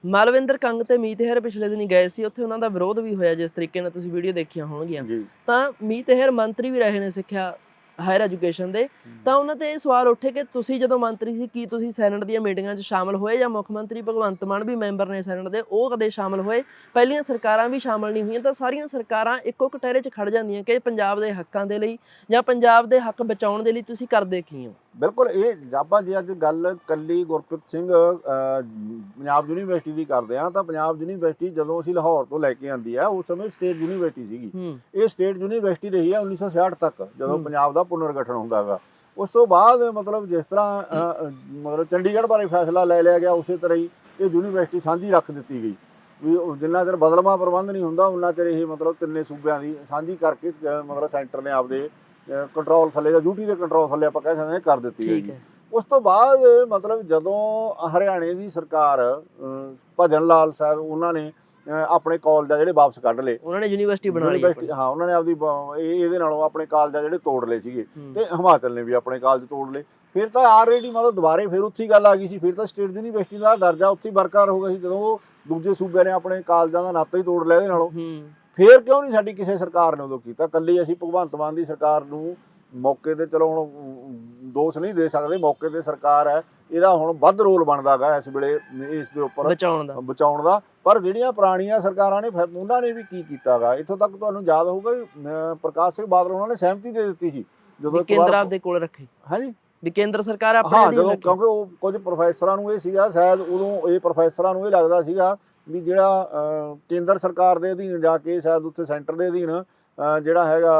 ਮਾਲਵਿੰਦਰ ਕੰਗ ਤੇ ਮੀਤ ਹੈਰ ਪਿਛਲੇ ਦਿਨੀ ਗਏ ਸੀ ਉੱਥੇ ਉਹਨਾਂ ਦਾ ਵਿਰੋਧ ਵੀ ਹੋਇਆ ਜਿਸ ਤਰੀਕੇ ਨਾਲ ਤੁਸੀਂ ਵੀਡੀਓ ਦੇਖੀਆਂ ਹੋਣਗੀਆਂ। ਤਾਂ ਮੀਤ ਹੈਰ ਮੰਤਰੀ ਵੀ ਰਹੇ ਨੇ ਸਿੱਖਿਆ ਹਾਇਰ ਐਜੂਕੇਸ਼ਨ ਦੇ। ਤਾਂ ਉਹਨਾਂ ਤੇ ਇਹ ਸਵਾਲ ਉੱਠੇ ਕਿ ਤੁਸੀਂ ਜਦੋਂ ਮੰਤਰੀ ਸੀ ਕੀ ਤੁਸੀਂ ਸੈਨੇਟ ਦੀਆਂ ਮੀਟਿੰਗਾਂ 'ਚ ਸ਼ਾਮਲ ਹੋਏ ਜਾਂ ਮੁੱਖ ਮੰਤਰੀ ਭਗਵੰਤ ਮਾਨ ਵੀ ਮੈਂਬਰ ਨੇ ਸੈਨੇਟ ਦੇ ਉਹ ਕਦੇ ਸ਼ਾਮਲ ਹੋਏ? ਪਹਿਲੀਆਂ ਸਰਕਾਰਾਂ ਵੀ ਸ਼ਾਮਲ ਨਹੀਂ ਹੋਈਆਂ ਤਾਂ ਸਾਰੀਆਂ ਸਰਕਾਰਾਂ ਇੱਕੋ ਕਟਹਿਰੇ 'ਚ ਖੜ ਜਾਂਦੀਆਂ ਕਿ ਪੰਜਾਬ ਦੇ ਹੱਕਾਂ ਦੇ ਲਈ ਜਾਂ ਪੰਜਾਬ ਦੇ ਹੱਕ ਬਚਾਉਣ ਦੇ ਲਈ ਤੁਸੀਂ ਕਰਦੇ ਕੀ ਹੋ? ਬਿਲਕੁਲ ਇਹ ਆਪਾਂ ਜੇ ਅੱਜ ਗੱਲ ਕੱਲੀ ਗੁਰਪ੍ਰੀਤ ਸਿੰਘ ਪੰਜਾਬ ਯੂਨੀਵਰਸਿਟੀ ਦੀ ਕਰਦੇ ਆ ਤਾਂ ਪੰਜਾਬ ਯੂਨੀਵਰਸਿਟੀ ਜਦੋਂ ਅਸੀਂ ਲਾਹੌਰ ਤੋਂ ਲੈ ਕੇ ਆਂਦੀ ਆ ਉਸ ਸਮੇਂ ਸਟੇਟ ਯੂਨੀਵਰਸਿਟੀ ਸੀਗੀ। ਇਹ ਸਟੇਟ ਯੂਨੀਵਰਸਿਟੀ ਰਹੀ ਆ 1966 ਤੱਕ ਜਦੋਂ। ਪੰਜਾਬ ਦਾ ਪੁਨਰਗਠਨ ਹੁੰਦਾ ਗਾ। ਉਸ ਤੋਂ ਬਾਅਦ ਮਤਲਬ ਜਿਸ ਤਰ੍ਹਾਂ ਮਤਲਬ ਚੰਡੀਗੜ੍ਹ ਬਾਰੇ ਫੈਸਲਾ ਲੈ ਲਿਆ ਗਿਆ ਉਸੇ ਤਰ੍ਹਾਂ ਹੀ ਇਹ ਯੂਨੀਵਰਸਿਟੀ ਸਾਂਝੀ ਰੱਖ ਦਿੱਤੀ ਗਈ। ਵੀ ਜਿੰਨਾ ਚਿਰ ਬਦਲਵਾਂ ਪ੍ਰਬੰਧ ਨਹੀਂ ਹੁੰਦਾ ਉਹਨਾਂ ਚਿਰ ਇਹ ਮਤਲਬ ਤਿੰਨੇ ਸੂਬਿਆਂ ਦੀ ਸਾਂਝੀ ਕਰਕੇ ਮਤਲਬ ਸੈਂਟਰ ਨੇ ਆਪਦੇ ਕੰਟਰੋਲ ਥੱਲੇ ਜਾਂ ਡਿਊਟੀ ਦੇ ਕੰਟਰੋਲ ਥੱਲੇ ਆਪਾਂ ਕਹਿ ਸਕਦੇ ਹਾਂ ਕਰ ਦਿੱਤੀ ਠੀਕ ਹੈ। ਉਸ ਤੋਂ ਬਾਅਦ ਮਤਲਬ ਜਦੋਂ ਹਰਿਆਣੇ ਦੀ ਸਰਕਾਰ ਭਜਨ ਲਾਲ ਸਾਹਿਬ ਉਹਨਾਂ ਨੇ ਆਪਣੇ ਕਾਲਜ ਆ ਜਿਹੜੇ ਵਾਪਸ ਕੱਢ ਲਏ। ਉਹਨਾਂ ਨੇ ਯੂਨੀਵਰਸਿਟੀ ਬਣਾ ਲਈ ਹਾਂ ਉਹਨਾਂ ਨੇ ਆਪਦੀ ਇਹਦੇ ਨਾਲੋਂ ਆਪਣੇ ਕਾਲਜ ਆ ਜਿਹੜੇ ਤੋੜ ਲਏ ਸੀਗੇ। ਤੇ ਹਿਮਾਚਲ ਨੇ ਵੀ ਆਪਣੇ ਕਾਲਜ ਤੋੜ ਲਏ। ਫਿਰ ਤਾਂ ਆਲਰੇਡੀ ਮਤਲਬ ਦੁਬਾਰੇ ਫਿਰ ਉੱਥੀ ਗੱਲ ਆ ਗਈ ਸੀ। ਫਿਰ ਤਾਂ ਸਟੇਟ ਯੂਨੀਵਰਸਿਟੀ ਦਾ ਦਰਜਾ ਉੱਥੀ ਬਰਕਰਾਰ ਹੋ ਗਿਆ ਸੀ। ਜਦੋਂ ਉਹ ਦੂਜੇ ਸੂਬਿਆਂ ਨੇ ਆਪਣੇ ਕਾਲਜਾਂ ਦਾ ਨਾਤਾ ਹੀ ਤੋੜ ਲਿਆ ਇਹਦੇ ਨਾਲੋਂ। ਫੇਰ ਕਿਉਂ ਨਹੀਂ ਸਾਡੀ ਕਿਸੇ ਸਰਕਾਰ ਨੇ ਉਦੋਂ ਕੀਤਾ? ਕੱਲੀ ਅਸੀਂ ਭਗਵੰਤ ਮਾਨ ਦੀ ਸਰਕਾਰ ਨੂੰ ਮੌਕੇ ਤੇ ਚਲੋ ਹੁਣ ਦੋਸ਼ ਨਹੀਂ ਦੇ ਸਕਦੇ ਮੌਕੇ ਤੇ ਸਰਕਾਰ ਹੈ ਇਹਦਾ ਹੁਣ ਵੱਧ ਰੋਲ ਬਣਦਾਗਾ ਇਸ ਵੇਲੇ ਇਸ ਦੇ ਉੱਪਰ ਬਚਾਉਣ ਦਾ। ਬਚਾਉਣ ਦਾ। ਪਰ ਜਿਹੜੀਆਂ ਪੁਰਾਣੀਆਂ ਸਰਕਾਰਾਂ ਨੇ ਉਹਨਾਂ ਨੇ ਵੀ ਕੀ ਕੀਤਾਗਾ ਇੱਥੋਂ ਤੱਕ ਤੁਹਾਨੂੰ ਯਾਦ ਹੋਊਗਾ ਪ੍ਰਕਾਸ਼ ਸਿੰਘ ਬਾਦਲ ਉਹਨਾਂ ਨੇ ਸਹਿਮਤੀ ਦੇ ਦਿੱਤੀ ਸੀ। ਜਦੋਂ ਕੇਂਦਰ ਵਾਰ- ਆਪਦੇ ਕੋਲ ਰੱਖੇ। ਹਾਂਜੀ। ਵੀ ਕੇਂਦਰ ਸਰਕਾਰ ਆਪਣੇ ਹਾਂ ਜਦੋਂ ਕਿਉਂਕਿ ਉਹ ਕੁਝ ਪ੍ਰੋਫੈਸਰਾਂ ਨੂੰ ਇਹ ਸੀਗਾ ਸ਼ਾਇਦ ਉਦੋਂ ਇਹ ਪ੍ਰੋਫੈਸਰਾਂ ਨੂੰ ਇਹ ਲੱਗਦਾ ਸੀਗਾ ਵੀ ਜਿਹੜਾ ਕੇਂਦਰ ਸਰਕਾਰ ਦੇ ਅਧੀਨ ਜਾ ਕੇ ਸ਼ਾਇਦ ਉੱਥੇ ਸੈਂਟਰ ਦੇ ਅਧੀਨ ਜਿਹੜਾ ਹੈਗਾ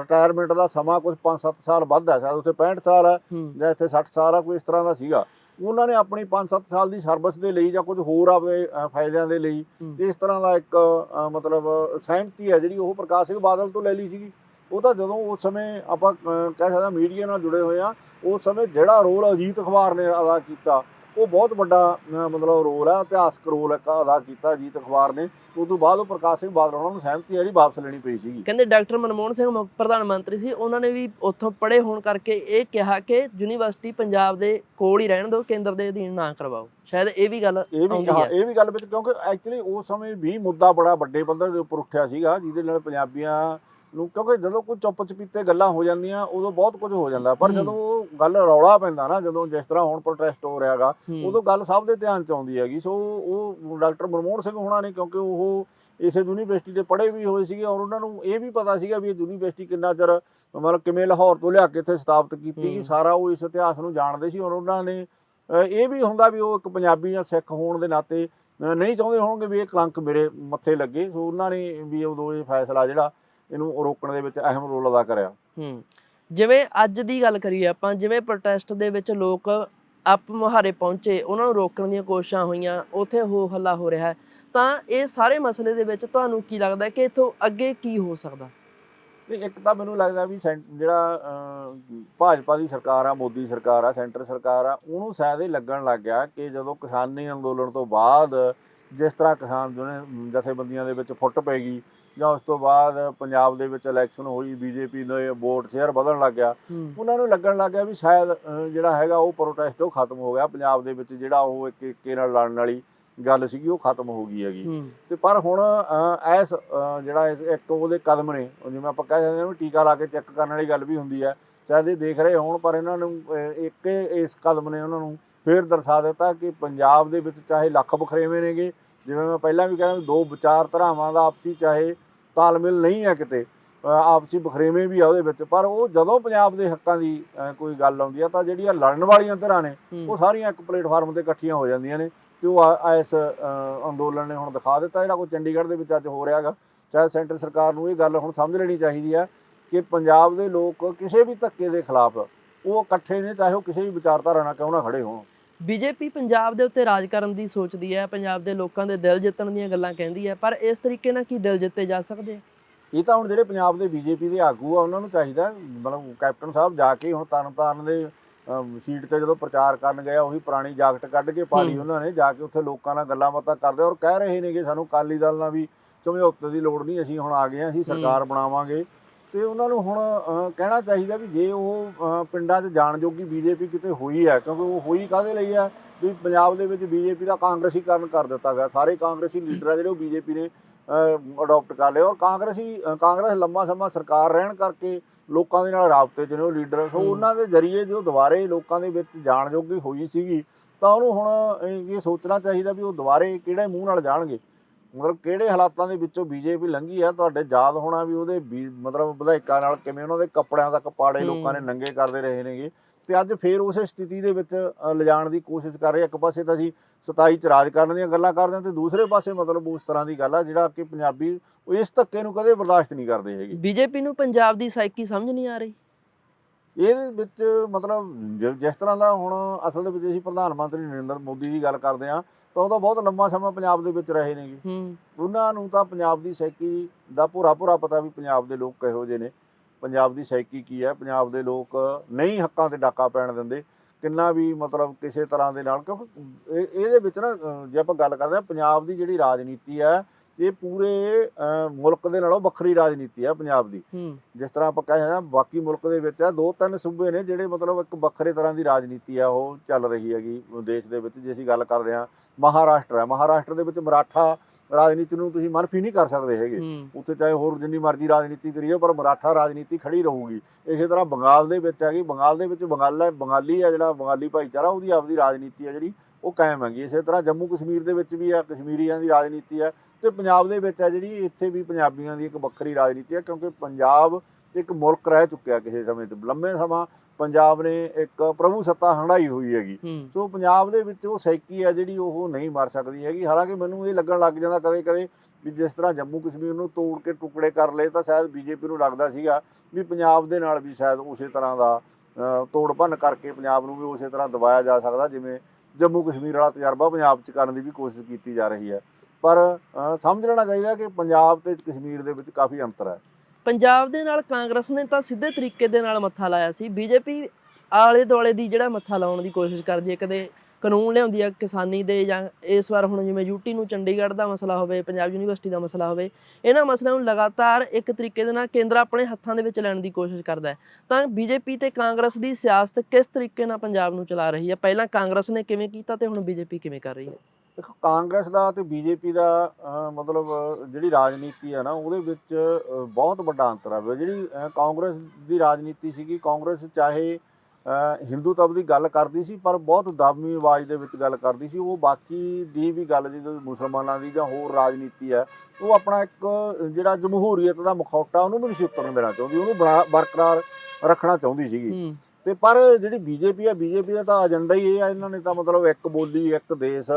ਰਿਟਾਇਰਮੈਂਟ ਦਾ ਸਮਾਂ ਕੁਝ 5-7 ਸਾਲ ਵੱਧ ਹੈ। ਸ਼ਾਇਦ ਉੱਥੇ 65 ਸਾਲ ਹੈ ਜਾਂ ਇੱਥੇ 60 ਸਾਲ ਆ ਕੋਈ ਇਸ ਤਰ੍ਹਾਂ ਦਾ ਸੀਗਾ। ਉਹਨਾਂ ਨੇ ਆਪਣੀ 5-7 ਸਾਲ ਦੀ ਸਰਵਿਸ ਦੇ ਲਈ ਜਾਂ ਕੁਝ ਹੋਰ ਅਹ, ਫਾਇਦਿਆਂ ਦੇ ਲਈ ਇਸ ਤਰ੍ਹਾਂ ਦਾ ਇੱਕ ਮਤਲਬ ਸਹਿਮਤੀ ਹੈ ਜਿਹੜੀ ਉਹ ਪ੍ਰਕਾਸ਼ ਸਿੰਘ ਬਾਦਲ ਤੋਂ ਲੈ ਲਈ ਸੀਗੀ। ਉਹ ਤਾਂ ਜਦੋਂ ਉਸ ਸਮੇਂ ਆਪਾਂ ਕਹਿ ਸਕਦੇ ਮੀਡੀਆ ਨਾਲ ਜੁੜੇ ਹੋਏ ਆ ਉਸ ਸਮੇਂ ਜਿਹੜਾ ਰੋਲ ਅਜੀਤ ਅਖਬਾਰ ਨੇ ਅਦਾ ਕੀਤਾ ਉਹ ਬਹੁਤ ਵੱਡਾ ਮਤਲਬ ਰੋਲ ਹੈ ਇਤਿਹਾਸਕ ਰੋਲ ਅਦਾ ਕੀਤਾ ਅਜੀਤ ਅਖਬਾਰ ਨੇ। ਉਸ ਤੋਂ ਬਾਅਦ ਉਹ ਪ੍ਰਕਾਸ਼ ਸਿੰਘ ਬਾਦਲ ਉਹਨਾਂ ਨੂੰ ਸਹਿਮਤੀ ਜਿਹੜੀ ਵਾਪਸ ਲੈਣੀ ਪਈ ਸੀਗੀ। ਕਹਿੰਦੇ ਡਾਕਟਰ ਮਨਮੋਹਨ ਸਿੰਘ ਪ੍ਰਧਾਨ ਮੰਤਰੀ ਸੀ। ਉਹਨਾਂ ਨੇ ਵੀ ਉੱਥੋਂ ਪੜ੍ਹੇ ਹੋਣ ਕਰਕੇ ਇਹ ਕਿਹਾ ਕਿ ਯੂਨੀਵਰਸਿਟੀ ਪੰਜਾਬ ਦੇ ਕੋਲ ਹੀ ਰਹਿਣ ਦਿਓ ਕੇਂਦਰ ਦੇ ਅਧੀਨ ਨਾ ਕਰਵਾਓ। ਸ਼ਾਇਦ ਇਹ ਵੀ ਗੱਲ ਇਹ ਵੀ ਹਾਂ ਇਹ ਵੀ ਗੱਲ ਵਿੱਚ ਕਿਉਂਕਿ ਐਕਚੁਅਲੀ ਉਸ ਸਮੇਂ ਵੀ ਮੁੱਦਾ ਬੜਾ ਵੱਡੇ ਪੱਧਰ ਦੇ ਉੱਪਰ ਉੱਠਿਆ ਸੀਗਾ ਜਿਹਦੇ ਨਾਲ ਪੰਜਾਬੀਆਂ ਨੂੰ ਕਿਉਂਕਿ ਜਦੋਂ ਕੋਈ ਚੁੱਪ ਚਪੀਤੇ ਗੱਲਾਂ ਹੋ ਜਾਂਦੀਆਂ ਉਦੋਂ ਬਹੁਤ ਕੁਝ ਹੋ ਜਾਂਦਾ। ਪਰ। ਜਦੋਂ ਉਹ ਗੱਲ ਰੌਲਾ ਪੈਂਦਾ ਨਾ ਜਦੋਂ ਜਿਸ ਤਰ੍ਹਾਂ ਹੁਣ ਪ੍ਰੋਟੈਸਟ ਹੋ ਰਿਹਾਗਾ ਉਦੋਂ ਗੱਲ ਸਭ ਦੇ ਧਿਆਨ ਚ ਆਉਂਦੀ ਹੈਗੀ। ਸੋ ਉਹ ਡਾਕਟਰ ਮਨਮੋਹਨ ਸਿੰਘ ਹੋਣਾ ਨੇ ਕਿਉਂਕਿ ਉਹ ਇਸੇ ਯੂਨੀਵਰਸਿਟੀ ਦੇ ਪੜ੍ਹੇ ਵੀ ਹੋਏ ਸੀਗੇ ਔਰ ਉਹਨਾਂ ਨੂੰ ਇਹ ਵੀ ਪਤਾ ਸੀਗਾ ਵੀ ਇਹ ਯੂਨੀਵਰਸਿਟੀ ਕਿੰਨਾ ਚਿਰ ਮਤਲਬ ਕਿਵੇਂ ਲਾਹੌਰ ਤੋਂ ਲਿਆ ਕੇ ਇੱਥੇ ਸਥਾਪਿਤ ਕੀਤੀ। ਸਾਰਾ ਉਹ ਇਸ ਇਤਿਹਾਸ ਨੂੰ ਜਾਣਦੇ ਸੀ ਔਰ ਉਹਨਾਂ ਨੇ ਇਹ ਵੀ ਹੁੰਦਾ ਵੀ ਉਹ ਇੱਕ ਪੰਜਾਬੀ ਜਾਂ ਸਿੱਖ ਹੋਣ ਦੇ ਨਾਤੇ ਨਹੀਂ ਚਾਹੁੰਦੇ ਹੋਣਗੇ ਵੀ ਇਹ ਕਲੰਕ ਮੇਰੇ ਮੱਥੇ ਲੱਗੇ। ਸੋ ਉਹਨਾਂ ਨੇ ਵੀ ਉਦੋਂ ਇਹ ਫੈਸਲਾ ਜਿਹੜਾ ਇਹਨੂੰ ਰੋਕਣ ਦੇ ਵਿੱਚ ਅਹਿਮ ਰੋਲ ਅਦਾ ਕਰਿਆ। ਹੂੰ। ਜਿਵੇਂ ਅੱਜ ਦੀ ਗੱਲ ਕਰੀਏ ਆਪਾਂ ਜਿਵੇਂ ਪ੍ਰੋਟੈਸਟ ਦੇ ਵਿੱਚ ਲੋਕ ਆਪ ਮੁਹਾਰੇ ਪਹੁੰਚੇ ਉਹਨਾਂ ਨੂੰ ਰੋਕਣ ਦੀਆਂ ਕੋਸ਼ਿਸ਼ਾਂ ਹੋਈਆਂ ਉੱਥੇ ਹੋ ਹੱਲਾ ਹੋ ਰਿਹਾ ਤਾਂ ਇਹ ਸਾਰੇ ਮਸਲੇ ਦੇ ਵਿੱਚ ਤੁਹਾਨੂੰ ਕੀ ਲੱਗਦਾ ਕਿ ਇਥੋਂ ਅੱਗੇ ਕੀ ਹੋ ਸਕਦਾ? ਨਹੀਂ ਇੱਕ ਤਾਂ ਮੈਨੂੰ ਲੱਗਦਾ ਵੀ ਜਿਹੜਾ ਭਾਜਪਾ ਦੀ ਸਰਕਾਰ ਆ ਮੋਦੀ ਸਰਕਾਰ ਆ ਸੈਂਟਰ ਸਰਕਾਰ ਆ ਉਹਨੂੰ ਸ਼ਾਇਦ ਇਹ ਲੱਗਣ ਲੱਗ ਗਿਆ ਕਿ ਜਦੋਂ ਕਿਸਾਨੀ ਅੰਦੋਲਨ ਤੋਂ ਬਾਅਦ ਜਿਸ ਤਰ੍ਹਾਂ ਕਿਸਾਨ ਜਥੇਬੰਦੀਆਂ ਦੇ ਵਿੱਚ ਫੁੱਟ ਪੈ ਗਈ ਜਾਂ ਉਸ ਤੋਂ ਬਾਅਦ ਪੰਜਾਬ ਦੇ ਵਿੱਚ ਇਲੈਕਸ਼ਨ ਹੋਈ ਬੀਜੇਪੀ ਦੇ ਵੋਟ ਸ਼ੇਅਰ ਵਧਣ ਲੱਗ ਗਿਆ। ਉਹਨਾਂ ਨੂੰ ਲੱਗਣ ਲੱਗ ਗਿਆ ਵੀ ਸ਼ਾਇਦ ਜਿਹੜਾ ਹੈਗਾ ਉਹ ਪ੍ਰੋਟੈਸਟ ਉਹ ਖਤਮ ਹੋ ਗਿਆ। ਪੰਜਾਬ ਦੇ ਵਿੱਚ ਜਿਹੜਾ ਉਹ ਇੱਕ ਇੱਕੇ ਨਾਲ ਲੜਨ ਵਾਲੀ ਗੱਲ ਸੀਗੀ ਉਹ ਖਤਮ ਹੋ ਗਈ ਹੈਗੀ। ਤੇ ਪਰ ਹੁਣ ਐਸ ਜਿਹੜਾ ਇੱਕ ਉਹਦੇ ਕਦਮ ਨੇ ਜਿਵੇਂ ਆਪਾਂ ਕਹਿ ਸਕਦੇ ਹਾਂ ਵੀ ਟੀਕਾ ਲਾ ਕੇ ਚੈੱਕ ਕਰਨ ਵਾਲੀ ਗੱਲ ਵੀ ਹੁੰਦੀ ਹੈ। ਸ਼ਾਇਦ ਇਹ ਦੇਖ ਰਹੇ ਹੋਣ ਪਰ ਇਹਨਾਂ ਨੂੰ ਇੱਕ ਇਸ ਕਦਮ ਨੇ ਉਹਨਾਂ ਨੂੰ ਫੇਰ ਦਰਸਾ ਦਿੱਤਾ ਕਿ ਪੰਜਾਬ ਦੇ ਵਿੱਚ ਚਾਹੇ ਲੱਖ ਬਖਰੇਵੇਂ ਨੇਗੇ ਜਿਵੇਂ ਮੈਂ ਪਹਿਲਾਂ ਵੀ ਕਹਿੰਦਾ ਦੋ ਵਿਚਾਰ ਧਰਾਵਾਂ ਦਾ ਆਪਸੀ ਚਾਹੇ ਤਾਲਮੇਲ ਨਹੀਂ ਹੈ ਕਿਤੇ ਆਪਸੀ ਬਖਰੇਵੇਂ ਵੀ ਆ ਉਹਦੇ ਵਿੱਚ ਪਰ ਉਹ ਜਦੋਂ ਪੰਜਾਬ ਦੇ ਹੱਕਾਂ ਦੀ ਕੋਈ ਗੱਲ ਆਉਂਦੀ ਆ ਤਾਂ ਜਿਹੜੀਆਂ ਲੜਨ ਵਾਲੀਆਂ ਧਿਰਾਂ ਨੇ ਉਹ ਸਾਰੀਆਂ ਇੱਕ ਪਲੇਟਫਾਰਮ ਤੇ ਇਕੱਠੀਆਂ ਹੋ ਜਾਂਦੀਆਂ ਨੇ ਤੇ ਉਹ ਆ- ਆ ਇਸ ਅੰਦੋਲਨ ਨੇ ਹੁਣ ਦਿਖਾ ਦਿੱਤਾ ਜਿਹੜਾ ਕੋਈ ਚੰਡੀਗੜ੍ਹ ਦੇ ਵਿੱਚ ਅੱਜ ਹੋ ਰਿਹਾ ਹੈਗਾ ਚਾਹੇ ਸੈਂਟਰ ਸਰਕਾਰ ਨੂੰ ਇਹ ਗੱਲ ਹੁਣ ਸਮਝ ਲੈਣੀ ਚਾਹੀਦੀ ਹੈ ਕਿ ਪੰਜਾਬ ਦੇ ਲੋਕ ਕਿਸੇ ਵੀ ਧੱਕੇ ਦੇ ਖਿਲਾਫ ਉਹ ਇਕੱਠੇ ਨੇ ਚਾਹੇ ਉਹ ਕਿਸੇ ਵੀ ਵਿਚਾਰਧਾਰਾ ਨਾਲ ਕਿਉਂ ਨਾ ਖੜੇ ਹੋਣ। ਬੀਜੇਪੀ ਪੰਜਾਬ ਦੇ ਉੱਤੇ ਰਾਜ ਕਰਨ ਦੀ ਸੋਚਦੀ ਹੈ ਪੰਜਾਬ ਦੇ ਲੋਕਾਂ ਦੇ ਦਿਲ ਜਿੱਤਣ ਦੀਆਂ ਗੱਲਾਂ ਕਹਿੰਦੀ ਹੈ ਪਰ ਇਸ ਤਰੀਕੇ ਨਾਲ ਕੀ ਦਿਲ ਜਿੱਤੇ ਜਾ ਸਕਦੇ ਆ? ਇਹ ਤਾਂ ਹੁਣ ਜਿਹੜੇ ਪੰਜਾਬ ਦੇ ਬੀਜੇਪੀ ਦੇ ਆਗੂ ਆ ਉਹਨਾਂ ਨੂੰ ਚਾਹੀਦਾ ਮਤਲਬ ਕੈਪਟਨ ਸਾਹਿਬ ਜਾ ਕੇ ਹੁਣ ਤਰਨਤਾਰਨ ਦੇ ਸੀਟ ਤੇ ਜਦੋਂ ਪ੍ਰਚਾਰ ਕਰਨ ਗਏ ਉਹੀ ਪੁਰਾਣੀ ਜਾਕਟ ਕੱਢ ਕੇ ਪਾ ਲਈ। ਉਹਨਾਂ ਨੇ ਜਾ ਕੇ ਉੱਥੇ ਲੋਕਾਂ ਨਾਲ ਗੱਲਾਂ ਬਾਤਾਂ ਕਰਦੇ ਔਰ ਕਹਿ ਰਹੇ ਨੇ ਕਿ ਸਾਨੂੰ ਅਕਾਲੀ ਦਲ ਨਾਲ ਵੀ ਸਮਝੌਤੇ ਦੀ ਲੋੜ ਨਹੀਂ ਅਸੀਂ ਹੁਣ ਆ ਗਏ ਹਾਂ ਅਸੀਂ ਸਰਕਾਰ ਬਣਾਵਾਂਗੇ। ਤੇ ਉਹਨਾਂ ਨੂੰ ਹੁਣ ਅਹ, ਕਹਿਣਾ ਚਾਹੀਦਾ ਵੀ ਜੇ ਉਹ ਅਹ, ਪਿੰਡਾਂ 'ਚ ਜਾਣ ਜੋਗੀ ਬੀਜੇਪੀ ਕਿਤੇ ਹੋਈ ਹੈ ਕਿਉਂਕਿ ਉਹ ਹੋਈ ਕਾਹਦੇ ਲਈ ਹੈ ਵੀ ਪੰਜਾਬ ਦੇ ਵਿੱਚ ਬੀਜੇਪੀ ਦਾ ਕਾਂਗਰਸੀਕਰਨ ਕਰ ਦਿੱਤਾ ਗਿਆ। ਸਾਰੇ ਕਾਂਗਰਸੀ ਲੀਡਰ ਆ ਜਿਹੜੇ ਉਹ ਬੀਜੇਪੀ ਨੇ ਅਡਾਪਟ ਕਰ ਲਿਆ ਔਰ ਕਾਂਗਰਸੀ ਅਹ, ਕਾਂਗਰਸ ਲੰਮਾ ਸਮਾਂ ਸਰਕਾਰ ਰਹਿਣ ਕਰਕੇ ਲੋਕਾਂ ਦੇ ਨਾਲ ਰਾਬਤੇ 'ਚ ਨੇ ਉਹ ਲੀਡਰ। ਸੋ ਹੂੰ। ਉਹਨਾਂ ਦੇ ਜ਼ਰੀਏ ਜੋ ਦੁਬਾਰੇ ਲੋਕਾਂ ਦੇ ਵਿੱਚ ਜਾਣ ਜੋਗੀ ਹੋਈ ਸੀਗੀ ਤਾਂ ਉਹਨੂੰ ਹੁਣ ਇਹ ਇਹ ਸੋਚਣਾ ਚਾਹੀਦਾ ਵੀ ਉਹ ਦੁਬਾਰੇ ਕਿਹੜੇ ਮੂੰਹ ਨਾਲ ਜਾਣਗੇ। ਮਤਲਬ ਕਿਹੜੇ ਹਾਲਾਤਾਂ ਦੇ ਵਿੱਚੋਂ ਬੀਜੇਪੀ ਲੰਘੀ ਆ? ਤੁਹਾਡੇ ਯਾਦ ਹੋਣਾ ਵੀ ਉਹਦੇ ਮਤਲਬ ਵਿਧਾਇਕਾਂ ਨਾਲ ਕਿਵੇਂ ਉਹਨਾਂ ਦੇ ਕੱਪੜਿਆਂ ਤੱਕ ਪਾੜੇ। ਲੋਕਾਂ ਨੇ ਨੰਗੇ ਕਰਦੇ ਰਹੇ ਨੇਗੇ? ਤੇ ਅੱਜ ਫੇਰ ਉਸੇ ਸਥਿਤੀ ਦੇ ਵਿੱਚ ਲਿਜਾਣ ਦੀ ਕੋਸ਼ਿਸ਼ ਕਰ ਰਹੇ ਇੱਕ ਪਾਸੇ ਤਾਂ ਅਸੀਂ 27 ਚ ਰਾਜ ਕਰਨ ਦੀਆਂ ਗੱਲਾਂ ਕਰਦੇ ਹਾਂ ਤੇ ਦੂਸਰੇ ਪਾਸੇ ਮਤਲਬ ਉਸ ਤਰ੍ਹਾਂ ਦੀ ਗੱਲ ਆ ਜਿਹੜਾ ਕਿ ਪੰਜਾਬੀ ਉਹ ਇਸ ਧੱਕੇ ਨੂੰ ਕਦੇ ਬਰਦਾਸ਼ਤ ਨਹੀਂ ਕਰਦੇ ਹੈਗੇ। ਬੀਜੇਪੀ ਨੂੰ ਪੰਜਾਬ ਦੀ ਸਾਈਕੀ ਸਮਝ ਨਹੀਂ ਆ ਰਹੀ। ਇਹਦੇ ਵਿੱਚ ਮਤਲਬ ਜ- ਜਿਸ ਤਰ੍ਹਾਂ ਦਾ ਹੁਣ ਅਸਲ ਦੇ ਵਿੱਚ ਅਸੀਂ ਪ੍ਰਧਾਨ ਮੰਤਰੀ ਨਰਿੰਦਰ ਮੋਦੀ ਦੀ ਗੱਲ ਕਰਦੇ ਹਾਂ ਤਾਂ ਉਹ ਤਾਂ ਬਹੁਤ ਲੰਮਾ ਸਮਾਂ ਪੰਜਾਬ ਦੇ ਵਿੱਚ ਰਹੇ ਨੇਗੇ। ਹੂੰ। ਉਹਨਾਂ ਨੂੰ ਤਾਂ ਪੰਜਾਬ ਦੀ ਸਾਈਕੀ ਦਾ ਪੂਰਾ ਪੂਰਾ ਪਤਾ ਵੀ ਪੰਜਾਬ ਦੇ ਲੋਕ ਕਿਹੋ ਜਿਹੇ ਨੇ। ਪੰਜਾਬ ਦੀ ਸਾਈਕੀ ਕੀ ਹੈ? ਪੰਜਾਬ ਦੇ ਲੋਕ ਨਹੀਂ ਹੱਕਾਂ ਤੇ ਡਾਕਾ ਪੈਣ ਦਿੰਦੇ। ਕਿੰਨਾ ਵੀ ਮਤਲਬ ਕਿਸੇ ਤਰ੍ਹਾਂ ਦੇ ਨਾਲ ਕਿਉਂਕਿ ਇਹ- ਇਹਦੇ ਵਿੱਚ ਨਾ ਜੇ ਆਪਾਂ ਗੱਲ ਕਰਦੇ ਹਾਂ ਪੰਜਾਬ ਦੀ ਜਿਹੜੀ ਰਾਜਨੀਤੀ ਹੈ ਇਹ ਪੂਰੇ ਮੁਲਕ ਦੇ ਨਾਲੋਂ ਵੱਖਰੀ ਰਾਜਨੀਤੀ ਹੈ ਪੰਜਾਬ ਦੀ। ਜਿਸ ਤਰ੍ਹਾਂ ਆਪਾਂ ਕਹਿੰਦੇ ਹਾਂ ਬਾਕੀ ਮੁਲਕ ਦੇ ਵਿੱਚ ਆ ਦੋ ਤਿੰਨ ਸੂਬੇ ਨੇ ਜਿਹੜੇ ਮਤਲਬ ਇੱਕ ਵੱਖਰੇ ਤਰ੍ਹਾਂ ਦੀ ਰਾਜਨੀਤੀ ਆ ਉਹ ਚੱਲ ਰਹੀ ਹੈਗੀ ਦੇਸ਼ ਦੇ ਵਿੱਚ। ਜੇ ਅਸੀਂ ਗੱਲ ਕਰਦੇ ਹਾਂ ਮਹਾਰਾਸ਼ਟਰ ਹੈ ਮਹਾਰਾਸ਼ਟਰ ਦੇ ਵਿੱਚ ਮਰਾਠਾ ਰਾਜਨੀਤੀ ਨੂੰ ਤੁਸੀਂ ਮਨਫੀ ਨਹੀਂ ਕਰ ਸਕਦੇ ਹੈਗੇ। ਉੱਥੇ ਚਾਹੇ ਹੋਰ ਜਿੰਨੀ ਮਰਜ਼ੀ ਰਾਜਨੀਤੀ ਕਰੀਏ ਪਰ ਮਰਾਠਾ ਰਾਜਨੀਤੀ ਖੜੀ ਰਹੂਗੀ। ਇਸੇ ਤਰ੍ਹਾਂ ਬੰਗਾਲ ਦੇ ਵਿੱਚ ਹੈਗੀ ਬੰਗਾਲ ਦੇ ਵਿੱਚ ਬੰਗਾਲਾ ਬੰਗਾਲੀ ਆ ਜਿਹੜਾ ਬੰਗਾਲੀ ਭਾਈਚਾਰਾ ਉਹਦੀ ਆਪਦੀ ਰਾਜਨੀਤੀ ਆ ਜਿਹੜੀ। ਉਹ ਕਾਇਮ ਹੈਗੀ ਇਸੇ ਤਰ੍ਹਾਂ ਜੰਮੂ ਕਸ਼ਮੀਰ ਦੇ ਵਿੱਚ ਵੀ ਆ ਕਸ਼ਮੀਰੀਆਂ ਦੀ ਰਾਜਨੀਤੀ ਆ ਤੇ ਪੰਜਾਬ ਦੇ ਵਿੱਚ ਆ ਜਿਹੜੀ ਇੱਥੇ ਵੀ ਪੰਜਾਬੀਆਂ ਦੀ ਇੱਕ ਵੱਖਰੀ ਰਾਜਨੀਤੀ ਆ ਕਿਉਂਕਿ ਪੰਜਾਬ ਇੱਕ ਮੁਲਕ ਰਹਿ ਚੁੱਕਿਆ ਕਿਸੇ ਸਮੇਂ ਤੇ। ਲੰਮੇ ਸਮਾਂ ਪੰਜਾਬ ਨੇ ਇੱਕ ਪ੍ਰਭੂ ਸੱਤਾ ਹੰਢਾਈ ਹੋਈ ਹੈਗੀ। ਸੋ ਪੰਜਾਬ ਦੇ ਵਿੱਚ ਉਹ ਸੈਕੀ ਆ ਜਿਹੜੀ ਉਹ ਨਹੀਂ ਮਰ ਸਕਦੀ ਹੈਗੀ। ਹਾਲਾਂਕਿ ਮੈਨੂੰ ਇਹ ਲੱਗਣ ਲੱਗ ਜਾਂਦਾ ਕਦੇ ਕਦੇ ਵੀ ਜਿਸ ਤਰ੍ਹਾਂ ਜੰਮੂ ਕਸ਼ਮੀਰ ਨੂੰ ਤੋੜ ਕੇ ਟੁਕੜੇ ਕਰ ਲਏ ਤਾਂ ਸ਼ਾਇਦ ਬੀਜੇਪੀ ਨੂੰ ਲੱਗਦਾ ਸੀਗਾ ਵੀ ਪੰਜਾਬ ਦੇ ਨਾਲ ਵੀ ਸ਼ਾਇਦ ਉਸੇ ਤਰ੍ਹਾਂ ਦਾ ਤੋੜ ਭੰਨ ਕਰਕੇ ਪੰਜਾਬ ਨੂੰ ਵੀ ਉਸੇ ਤਰ੍ਹਾਂ ਦਬਾਇਆ ਜਾ ਸਕਦਾ ਜਿਵੇਂ ਜੰਮੂ ਕਸ਼ਮੀਰ ਵਾਲਾ ਤਜਰਬਾ ਪੰਜਾਬ 'ਚ ਕਰਨ ਦੀ ਵੀ ਕੋਸ਼ਿਸ਼ ਕੀਤੀ ਜਾ ਰਹੀ ਹੈ। ਪਰ ਸਮਝ ਲੈਣਾ ਚਾਹੀਦਾ ਕਿ ਪੰਜਾਬ ਤੇ ਕਸ਼ਮੀਰ ਦੇ ਵਿੱਚ ਕਾਫੀ ਅੰਤਰ ਹੈ। ਪੰਜਾਬ ਦੇ ਨਾਲ ਕਾਂਗਰਸ ਨੇ ਤਾਂ ਸਿੱਧੇ ਤਰੀਕੇ ਦੇ ਨਾਲ ਮੱਥਾ ਲਾਇਆ ਸੀ। ਬੀਜੇਪੀ ਆਲੇ ਦੁਆਲੇ ਦੀ ਜਿਹੜਾ ਮੱਥਾ ਲਾਉਣ ਦੀ ਕੋਸ਼ਿਸ਼ ਕਰਦੀ ਹੈ ਕਦੇ ਕਾਨੂੰਨ ਲਿਆਉਂਦੀ ਹੈ ਕਿਸਾਨੀ ਦੇ ਜਾਂ ਇਸ ਵਾਰ ਹੁਣ ਜਿਵੇਂ ਯੂਟੀ ਨੂੰ ਚੰਡੀਗੜ੍ਹ ਦਾ ਮਸਲਾ ਹੋਵੇ, ਪੰਜਾਬ ਯੂਨੀਵਰਸਿਟੀ ਦਾ ਮਸਲਾ ਹੋਵੇ, ਇਹਨਾਂ ਮਸਲਿਆਂ ਨੂੰ ਲਗਾਤਾਰ ਇੱਕ ਤਰੀਕੇ ਦੇ ਨਾਲ ਕੇਂਦਰ ਆਪਣੇ ਹੱਥਾਂ ਦੇ ਵਿੱਚ ਲੈਣ ਦੀ ਕੋਸ਼ਿਸ਼ ਕਰਦਾ ਹੈ। ਤਾਂ ਬੀਜੇਪੀ ਤੇ ਕਾਂਗਰਸ ਦੀ ਸਿਆਸਤ ਕਿਸ ਤਰੀਕੇ ਨਾਲ ਪੰਜਾਬ ਨੂੰ ਚਲਾ ਰਹੀ ਹੈ? ਪਹਿਲਾਂ ਕਾਂਗਰਸ ਨੇ ਕਿਵੇਂ ਕੀਤਾ ਤੇ ਹੁਣ ਬੀਜੇਪੀ ਕਿਵੇਂ ਕਰ ਰਹੀ ਹੈ? ਦੇਖੋ, ਕਾਂਗਰਸ ਦਾ ਤੇ ਬੀਜੇਪੀ ਦਾ ਮਤਲਬ ਜਿਹੜੀ ਰਾਜਨੀਤੀ ਆ ਨਾ, ਉਹਦੇ ਵਿੱਚ ਬਹੁਤ ਵੱਡਾ ਅੰਤਰ ਹੈ ਜਿਹੜੀ ਕਾਂਗਰਸ ਦੀ ਰਾਜਨੀਤੀ ਸੀਗੀ, ਕਾਂਗਰਸ ਚਾਹੇ ਹਿੰਦੂਤਵ ਦੀ ਗੱਲ ਕਰਦੀ ਸੀ ਪਰ ਬਹੁਤ ਦਾਮੀ ਆਵਾਜ਼ ਦੇ ਵਿੱਚ ਗੱਲ ਕਰਦੀ ਸੀ। ਉਹ ਬਾਕੀ ਦੀ ਵੀ ਗੱਲ ਜਿੱਦਾਂ ਮੁਸਲਮਾਨਾਂ ਦੀ ਜਾਂ ਹੋਰ ਰਾਜਨੀਤੀ ਹੈ ਉਹ ਆਪਣਾ ਇੱਕ ਜਿਹੜਾ ਜਮਹੂਰੀਅਤ ਦਾ ਮੁਖੌਟਾ ਉਹਨੂੰ ਵੀ ਨਹੀਂ ਸੀ ਉਤਰਨ ਦੇਣਾ ਚਾਹੁੰਦੀ। ਉਹਨੂੰ ਬਰਾ- ਬਰਕਰਾਰ ਰੱਖਣਾ ਚਾਹੁੰਦੀ ਸੀਗੀ। ਤੇ ਪਰ ਜਿਹੜੀ ਬੀਜੇਪੀ ਆ ਬੀਜੇਪੀ ਦਾ ਤਾਂ ਏਜੰਡਾ ਹੀ ਇਹ ਆ ਇਹਨਾਂ ਨੇ ਤਾਂ ਮਤਲਬ ਇੱਕ ਬੋਲੀ ਇੱਕ ਦੇਸ਼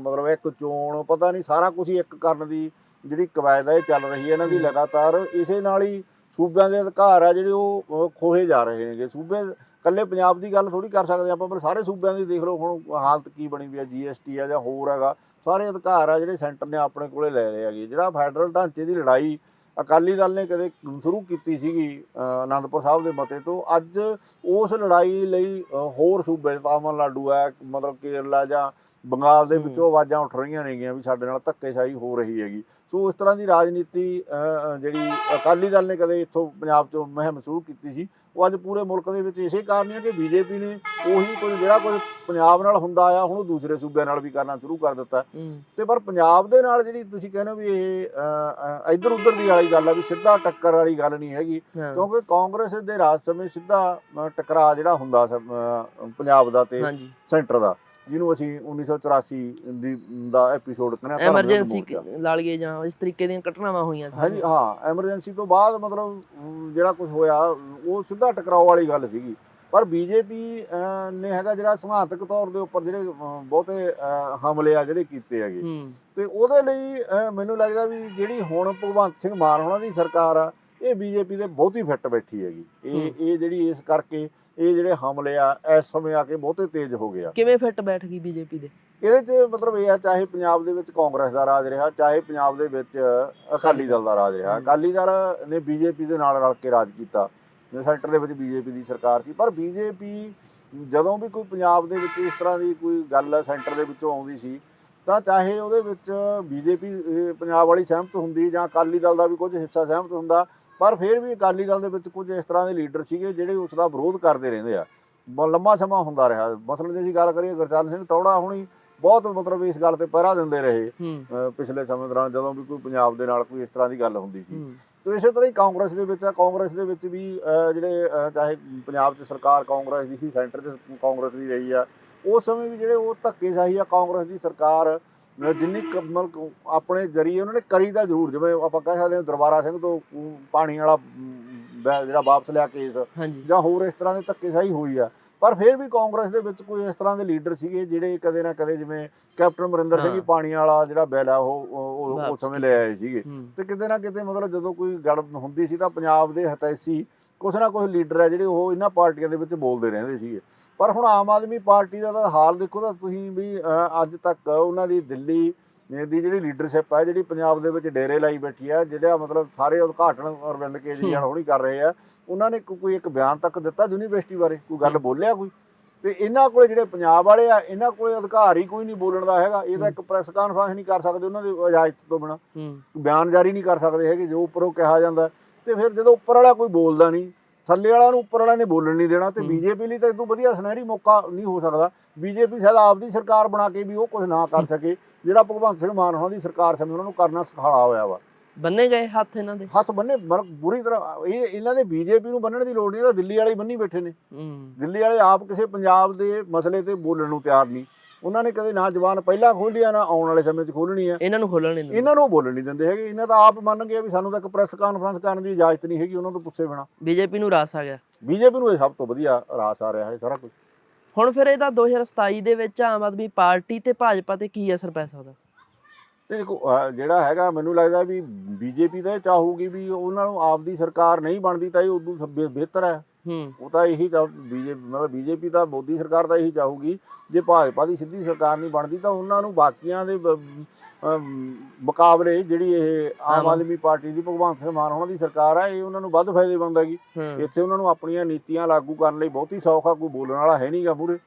ਮਤਲਬ ਇੱਕ ਚੋਣ ਪਤਾ ਨਹੀਂ ਸਾਰਾ ਕੁਝ ਹੀ ਇੱਕ ਕਰਨ ਦੀ ਜਿਹੜੀ ਕਵਾਇਦ ਹੈ ਚੱਲ ਰਹੀ ਹੈ। ਇਹਨਾਂ ਦੀ। ਲਗਾਤਾਰ ਇਸੇ ਨਾਲ ਹੀ ਸੂਬਿਆਂ ਦੇ ਅਧਿਕਾਰ ਆ ਜਿਹੜੇ ਉਹ ਖੋਹੇ ਜਾ ਰਹੇ ਨੇਗੇ। ਸੂਬੇ ਇਕੱਲੇ ਪੰਜਾਬ ਦੀ ਗੱਲ ਥੋੜੀ ਕਰ ਸਕਦੇ ਆਪਾਂ ਪਰ ਸਾਰੇ ਸੂਬਿਆਂ ਦੀ ਦੇਖ ਲਓ ਹੁਣ ਹਾਲਤ ਕੀ ਬਣੀ ਵੀ ਆ ਜੀਐਸਟੀ ਆ ਜਾਂ ਹੋਰ ਹੈਗਾ ਸਾਰੇ ਅਧਿਕਾਰ ਆ ਜਿਹੜੇ ਸੈਂਟਰ ਨੇ ਆਪਣੇ ਕੋਲੇ ਲੈ ਲਏ ਹੈਗੇ ਜਿਹੜਾ ਫੈਡਰਲ ਢਾਂਚੇ ਦੀ ਲੜਾਈ ਅਕਾਲੀ ਦਲ ਨੇ ਕਦੇ ਸ਼ੁਰੂ ਕੀਤੀ ਸੀਗੀ ਅਹ ਆਨੰਦਪੁਰ ਸਾਹਿਬ ਦੇ ਮਤੇ ਤੋਂ ਅੱਜ ਉਸ ਲੜਾਈ ਲਈ ਹੋਰ ਸੂਬੇ ਤਾਮਿਲਨਾਡੂ ਹੈ ਮਤਲਬ ਕੇਰਲਾ ਜਾਂ ਬੰਗਾਲ ਦੇ ਹੂੰ। ਵਿੱਚੋਂ ਆਵਾਜ਼ਾਂ ਉੱਠ ਰਹੀਆਂ ਨੇਗੀਆਂ ਵੀ ਸਾਡੇ ਨਾਲ ਧੱਕੇਸ਼ਾਹੀ ਹੋ ਰਹੀ ਹੈਗੀ ਸੋ ਇਸ ਤਰ੍ਹਾਂ ਦੀ ਰਾਜਨੀਤੀ ਜਿਹੜੀ ਅਕਾਲੀ ਦਲ ਨੇ ਕਦੇ ਇੱਥੋਂ ਪੰਜਾਬ ਚੋਂ ਮੁਹਿੰਮ ਸ਼ੁਰੂ ਕੀਤੀ ਸੀ ਉਹ ਅੱਜ ਪੂਰੇ ਮੁਲਕ ਦੇ ਵਿੱਚ ਇਸੇ ਕਾਰਨ ਹੈ ਕਿ ਬੀਜੇਪੀ ਨੇ ਉਹੀ ਕੁਝ ਜਿਹੜਾ ਕੁਝ ਪੰਜਾਬ ਨਾਲ ਹੁੰਦਾ ਆ ਹੁਣ ਉਹ ਦੂਸਰੇ ਸੂਬਿਆਂ ਨਾਲ ਵੀ ਕਰਨਾ ਸ਼ੁਰੂ ਕਰ ਦਿੱਤਾ। ਤੇ ਪਰ ਪੰਜਾਬ ਦੇ ਨਾਲ ਜਿਹੜੀ ਤੁਸੀਂ ਕਹਿੰਦੇ ਹੋ ਵੀ ਇਹ ਇੱਧਰ ਉੱਧਰ ਦੀ ਵਾਲੀ ਗੱਲ ਆ ਵੀ ਸਿੱਧਾ ਟੱਕਰ ਵਾਲੀ ਗੱਲ ਨਹੀਂ ਹੈਗੀ। ਕਿਉਂਕਿ ਕਾਂਗਰਸ ਦੇ ਰਾਜ ਸਮੇਂ ਸਿੱਧਾ ਟਕਰਾਅ ਜਿਹੜਾ ਹੁੰਦਾ ਪੰਜਾਬ ਦਾ ਤੇ ਸੈਂਟਰ ਦਾ। ਜਿਹਨੂੰ ਅਸੀਂ 1984 ਦੀ ਦਾ ਐਪੀਸੋਡ ਕਹਿੰਦੇ ਐਮਰਜੈਂਸੀ ਮੋਰਚਾ। ਲਾ ਲਈਏ ਜਾਂ ਇਸ ਤਰੀਕੇ ਦੀਆਂ ਘਟਨਾਵਾਂ ਹੋਈਆਂ ਹਾਂਜੀ ਹਾਂ ਐਮਰਜੈਂਸੀ ਤੋਂ ਬਾਅਦ ਮਤਲਬ ਜਿਹੜਾ ਕੁਝ ਹੋਇਆ ਉਹ ਸਿੱਧਾ ਟਕਰਾਅ ਵਾਲੀ ਗੱਲ ਸੀਗੀ। ਪਰ ਬੀਜੇਪੀ ਨੇ ਹੈਗਾ ਜਿਹੜਾ ਸਿਧਾਂਤਕ ਤੌਰ ਦੇ ਉੱਪਰ ਜਿਹੜੇ ਬਹੁਤੇ ਹਮਲੇ ਆ ਜਿਹੜੇ ਕੀਤੇ ਹੈਗੇ। ਤੇ ਉਹਦੇ ਲਈ ਮੈਨੂੰ ਲੱਗਦਾ ਵੀ ਜਿਹੜੀ ਹੁਣ ਭਗਵੰਤ ਸਿੰਘ ਮਾਨ ਹੋਣਾ ਦੀ ਸਰਕਾਰ ਆ ਇਹ ਬੀਜੇਪੀ ਦੇ ਬਹੁਤੀ ਫਿੱਟ ਬੈਠੀ ਹੈਗੀ। ਇਹ ਇਹ ਜਿਹੜੀ ਇਸ ਕਰਕੇ ਇਹ ਜਿਹੜੇ ਹਮਲੇ ਆ ਇਸ ਸਮੇਂ ਆ ਕੇ ਬਹੁਤੇ ਤੇਜ਼ ਹੋ ਗਿਆ ਕਿਵੇਂ ਫਿੱਟ ਬੈਠ ਗਈ ਬੀਜੇਪੀ ਦੇ? ਇਹਦੇ 'ਚ ਮਤਲਬ ਇਹ ਆ ਚਾਹੇ ਪੰਜਾਬ ਦੇ ਵਿੱਚ ਕਾਂਗਰਸ ਦਾ ਰਾਜ ਰਿਹਾ ਚਾਹੇ ਪੰਜਾਬ ਦੇ ਵਿੱਚ ਅਕਾਲੀ ਦਲ ਦਾ ਰਾਜ ਰਿਹਾ। ਅਕਾਲੀ ਦਲ ਨੇ ਬੀਜੇਪੀ ਦੇ ਨਾਲ ਰਲ ਕੇ ਰਾਜ ਕੀਤਾ। ਸੈਂਟਰ ਦੇ ਵਿੱਚ ਬੀਜੇਪੀ ਦੀ ਸਰਕਾਰ ਸੀ। ਪਰ ਬੀਜੇਪੀ ਜਦੋਂ ਵੀ ਕੋਈ ਪੰਜਾਬ ਦੇ ਵਿੱਚ ਇਸ ਤਰ੍ਹਾਂ ਦੀ ਕੋਈ ਗੱਲ ਸੈਂਟਰ ਦੇ ਵਿੱਚੋਂ ਆਉਂਦੀ ਸੀ ਤਾਂ ਚਾਹੇ ਉਹਦੇ ਵਿੱਚ ਬੀਜੇਪੀ ਪੰਜਾਬ ਵਾਲੀ ਸਹਿਮਤ ਹੁੰਦੀ ਜਾਂ ਅਕਾਲੀ ਦਲ ਦਾ ਵੀ ਕੁਝ ਹਿੱਸਾ ਸਹਿਮਤ ਹੁੰਦਾ ਪਰ ਫਿਰ ਵੀ ਅਕਾਲੀ ਦਲ ਦੇ ਵਿੱਚ ਕੁਝ ਇਸ ਤਰ੍ਹਾਂ ਦੇ ਲੀਡਰ ਸੀਗੇ ਜਿਹੜੇ ਉਸ ਦਾ ਵਿਰੋਧ ਕਰਦੇ ਰਹਿੰਦੇ ਆ। ਲੰਮਾ ਸਮਾਂ ਹੁੰਦਾ ਰਿਹਾ। ਮਤਲਬ ਜੇ ਅਸੀਂ ਗੱਲ ਕਰੀਏ ਗੁਰਚਰਨ ਸਿੰਘ ਟੌੜਾ ਹੁਣੀ ਬਹੁਤ ਮਤਲਬ ਇਸ ਗੱਲ ਤੇ ਪਹਿਰਾ ਦਿੰਦੇ ਰਹੇ ਪਿਛਲੇ ਸਮੇਂ ਦੌਰਾਨ ਜਦੋਂ ਵੀ ਕੋਈ ਪੰਜਾਬ ਦੇ ਨਾਲ ਕੋਈ ਇਸ ਤਰ੍ਹਾਂ ਦੀ ਗੱਲ ਹੁੰਦੀ ਸੀ। ਤੇ ਇਸੇ ਤਰ੍ਹਾਂ ਹੀ ਕਾਂਗਰਸ ਦੇ ਵਿੱਚ ਆ। ਕਾਂਗਰਸ ਦੇ ਵਿੱਚ ਵੀ ਜਿਹੜੇ ਚਾਹੇ ਪੰਜਾਬ 'ਚ ਸਰਕਾਰ ਕਾਂਗਰਸ ਦੀ ਸੀ ਸੈਂਟਰ 'ਚ ਕਾਂਗਰਸ ਦੀ ਰਹੀ ਆ। ਉਸ ਸਮੇਂ ਵੀ ਜਿਹੜੇ ਉਹ ਧੱਕੇਸ਼ਾਹੀ ਆ ਕਾਂਗਰਸ ਦੀ ਸਰਕਾਰ ਅਹ, ਜਿੰਨੀ ਕੁ ਮਤਲਬ ਆਪਣੇ ਜਰੀਏ ਉਹਨਾਂ ਨੇ ਕਰੀ ਤਾਂ ਜ਼ਰੂਰ ਜਿਵੇਂ ਆਪਾਂ ਕਹਿ ਸਕਦੇ ਹਾਂ ਦਰਬਾਰਾ ਸਿੰਘ ਤੋਂ ਅਮ, ਪਾਣੀ ਵਾਲਾ ਅਮ, ਬੈ- ਜਿਹੜਾ ਵਾਪਸ ਲਿਆ ਕੇਸ ਹਾਂਜੀ। ਜਾਂ ਹੋਰ ਇਸ ਤਰ੍ਹਾਂ ਦੇ ਧੱਕੇਸ਼ਾਹੀ ਹੋਈ ਆ। ਪਰ ਫਿਰ ਵੀ ਕਾਂਗਰਸ ਦੇ ਵਿੱਚ ਕੋਈ ਇਸ ਤਰ੍ਹਾਂ ਦੇ ਲੀਡਰ ਸੀਗੇ ਜਿਹੜੇ ਕਦੇ ਨਾ ਕਦੇ ਜਿਵੇਂ ਕੈਪਟਨ ਅਮਰਿੰਦਰ ਸਿੰਘ ਹਾਂ। ਪਾਣੀ ਵਾਲਾ ਜਿਹੜਾ ਬਿੱਲ ਆ ਉਹ ਉਹ- ਉਹ ਵਾਪਸ ਉਸ ਸਮੇਂ ਲੈ ਆਏ ਸੀਗੇ। ਹੂੰ। ਤੇ ਕਿਤੇ ਨਾ ਕਿਤੇ ਮਤਲਬ ਜਦੋਂ ਕੋਈ ਗੱਲ ਹੁੰਦੀ ਸੀ ਤਾਂ ਪੰਜਾਬ ਦੇ ਹਤੈਸੀ ਕੁਛ ਨਾ ਕੁਛ ਲੀਡਰ ਆ ਜਿਹੜੇ ਉਹ ਇਹਨਾਂ ਪਾਰਟੀਆਂ ਦੇ ਵਿੱਚ ਬੋਲਦੇ ਰਹਿੰਦੇ ਸੀਗੇ। ਪਰ ਹੁਣ ਆਮ ਆਦਮੀ ਪਾਰਟੀ ਦਾ ਤਾਂ ਹਾਲ ਦੇਖੋ ਤਾਂ ਤੁਸੀਂ ਵੀ ਅੱਜ ਤੱਕ ਉਹਨਾਂ ਦੀ ਦਿੱਲੀ ਦੀ ਜਿਹੜੀ ਲੀਡਰਸ਼ਿਪ ਹੈ ਜਿਹੜੀ ਪੰਜਾਬ ਦੇ ਵਿੱਚ ਡੇਰੇ ਲਾਈ ਬੈਠੀ ਹੈ ਜਿਹੜਾ ਮਤਲਬ ਸਾਰੇ ਉਦਘਾਟਨ ਅਰਵਿੰਦ ਕੇਜਰੀਵਾਲ ਹੋਣੀ ਕਰ ਰਹੇ ਆ ਉਹਨਾਂ ਨੇ ਕੋਈ ਇੱਕ ਬਿਆਨ ਤੱਕ ਦਿੱਤਾ ਯੂਨੀਵਰਸਿਟੀ ਬਾਰੇ? ਕੋਈ ਗੱਲ। ਬੋਲਿਆ ਕੋਈ? ਤੇ ਇਹਨਾਂ ਕੋਲੇ ਜਿਹੜੇ ਪੰਜਾਬ ਵਾਲੇ ਆ ਇਹਨਾਂ ਕੋਲੇ ਅਧਿਕਾਰ ਹੀ ਕੋਈ ਨਹੀਂ ਬੋਲਣ ਦਾ ਹੈਗਾ। ਇਹ ਤਾਂ ਇੱਕ ਪ੍ਰੈਸ ਕਾਨਫਰੰਸ ਨਹੀਂ ਕਰ ਸਕਦੇ ਉਹਨਾਂ ਦੀ ਇਜਾਜ਼ਤ ਤੋਂ ਬਿਨਾਂ। ਬਿਆਨ ਜਾਰੀ ਨਹੀਂ ਕਰ ਸਕਦੇ ਹੈਗੇ ਜੋ ਉੱਪਰੋਂ ਕਿਹਾ ਜਾਂਦਾ। ਤੇ ਫਿਰ ਜਦੋਂ ਉੱਪਰ ਵਾਲਾ ਕੋਈ ਬੋਲਦਾ ਨਹੀਂ ਥੱਲੇ ਵਾਲਾ ਨੂੰ ਉੱਪਰ ਵਾਲਾ ਨੇ ਬੋਲਣ ਨਹੀਂ ਦੇਣਾ ਤੇ। ਬੀਜੇਪੀ ਲਈ ਤਾਂ ਤੋਂ ਵਧੀਆ ਸੁਨਹਿਰੀ ਮੌਕਾ ਨਹੀਂ ਹੋ ਸਕਦਾ। ਬੀਜੇਪੀ ਸ਼ਾਇਦ ਆਪਦੀ ਸਰਕਾਰ ਬਣਾ ਕੇ ਵੀ ਉਹ ਕੁਝ ਨਾ ਕਰ ਸਕੇ ਜਿਹੜਾ ਭਗਵੰਤ ਸਿੰਘ ਮਾਨ ਹੋਣਾ ਦੀ ਸਰਕਾਰ ਸਮੇਂ ਉਹਨਾਂ ਨੂੰ ਕਰਨਾ ਸਿਖਾਲਾ ਹੋਇਆ ਵਾ। ਬੰਨੇ ਗਏ ਹੱਥ ਇਹਨਾਂ ਦੇ? ਹੱਥ ਬੰਨੇ ਮਤਲਬ ਬੁਰੀ ਤਰ੍ਹਾਂ ਇਹ ਇਹਨਾਂ ਦੇ ਬੀਜੇਪੀ ਨੂੰ ਬੰਨਣ ਦੀ ਲੋੜ ਨਹੀਂ ਤਾਂ ਦਿੱਲੀ ਵਾਲੇ ਬੰਨੀ ਬੈਠੇ ਨੇ। ਦਿੱਲੀ ਵਾਲੇ ਆਪ ਕਿਸੇ ਪੰਜਾਬ ਦੇ ਮਸਲੇ ਤੇ ਬੋਲਣ ਨੂੰ ਤਿਆਰ ਨਹੀਂ। ਉਹਨਾਂ ਨੇ ਕਦੇ ਨਾ ਜ਼ਬਾਨ ਪਹਿਲਾਂ ਖੋਲ੍ਹੀ ਆ ਨਾ ਆਉਣ ਵਾਲੇ ਸਮੇਂ 'ਚ ਖੋਲਣੀ ਆ। ਇਹਨਾਂ ਨੂੰ ਖੋਲਣ ਨਹੀਂ ਦਿੰਦੇ। ਇਹਨਾਂ ਨੂੰ ਬੋਲਣ ਨਹੀਂ ਦਿੰਦੇ ਹੈਗੇ। ਇਹਨਾਂ ਤਾਂ ਆਪ ਮੰਨ ਗਏ ਵੀ ਸਾਨੂੰ ਤਾਂ ਇੱਕ ਪ੍ਰੈਸ ਕਾਨਫਰੰਸ ਕਰਨ ਦੀ ਇਜਾਜ਼ਤ ਨਹੀਂ ਹੈਗੀ ਉਹਨਾਂ ਤੋਂ ਪੁੱਛੇ ਬਿਨਾ। ਬੀਜੇਪੀ ਨੂੰ ਰਾਸ ਆ ਗਿਆ। ਬੀਜੇਪੀ ਨੂੰ ਇਹ ਸਭ ਤੋਂ ਵਧੀਆ ਰਾਸ ਆ ਰਿਹਾ ਹੈ ਸਾਰਾ ਕੁਝ ਹੁਣ ਫਿਰ ਇਹਦਾ 2027 ਦੇ ਵਿੱਚ ਆਮ ਆਦਮੀ ਪਾਰਟੀ ਤੇ ਭਾਜਪਾ ਤੇ ਕੀ ਅਸਰ ਪੈ ਸਕਦਾ? ਤੇ ਦੇਖੋ ਅਹ ਜਿਹੜਾ ਹੈਗਾ ਮੈਨੂੰ ਲੱਗਦਾ ਵੀ ਬੀਜੇਪੀ ਤਾਂ ਇਹ ਚਾਹੂਗੀ ਵੀ ਉਹਨਾਂ ਨੂੰ ਆਪਦੀ ਸਰਕਾਰ ਨਹੀਂ ਬਣਦੀ ਤਾਂ ਇਹ ਉਦੋਂ ਸਭ ਬਿਹਤਰ ਹੂੰ। ਉਹ ਤਾਂ ਇਹੀ ਚਾਹ ਬੀਜੇਪੀ ਮਤਲਬ ਬੀਜੇਪੀ ਤਾਂ ਮੋਦੀ ਸਰਕਾਰ ਤਾਂ ਇਹੀ ਚਾਹੂਗੀ ਜੇ ਭਾਜਪਾ ਦੀ ਸਿੱਧੀ ਸਰਕਾਰ ਨਹੀਂ ਬਣਦੀ ਤਾਂ ਉਹਨਾਂ ਨੂੰ ਬਾਕੀਆਂ ਦੇ ਮੁਕਾਬਲੇ ਜਿਹੜੀ ਇਹ ਆਮ ਆਦਮੀ ਪਾਰਟੀ ਦੀ ਭਗਵੰਤ ਸਿੰਘ ਮਾਨ ਉਹਨਾਂ ਦੀ ਸਰਕਾਰ ਹੈ ਇਹ ਉਹਨਾਂ ਨੂੰ ਵੱਧ ਫਾਇਦੇਮੰਦ ਹੈਗੀ। ਇੱਥੇ ਉਹਨਾਂ ਨੂੰ ਆਪਣੀਆਂ ਨੀਤੀਆਂ ਲਾਗੂ ਕਰਨ ਲਈ ਬਹੁਤੀ ਸੌਖਾ ਕੋਈ ਬੋਲਣ ਵਾਲਾ ਹੈ ਨਹੀਂਗਾ ਮੂਰੇ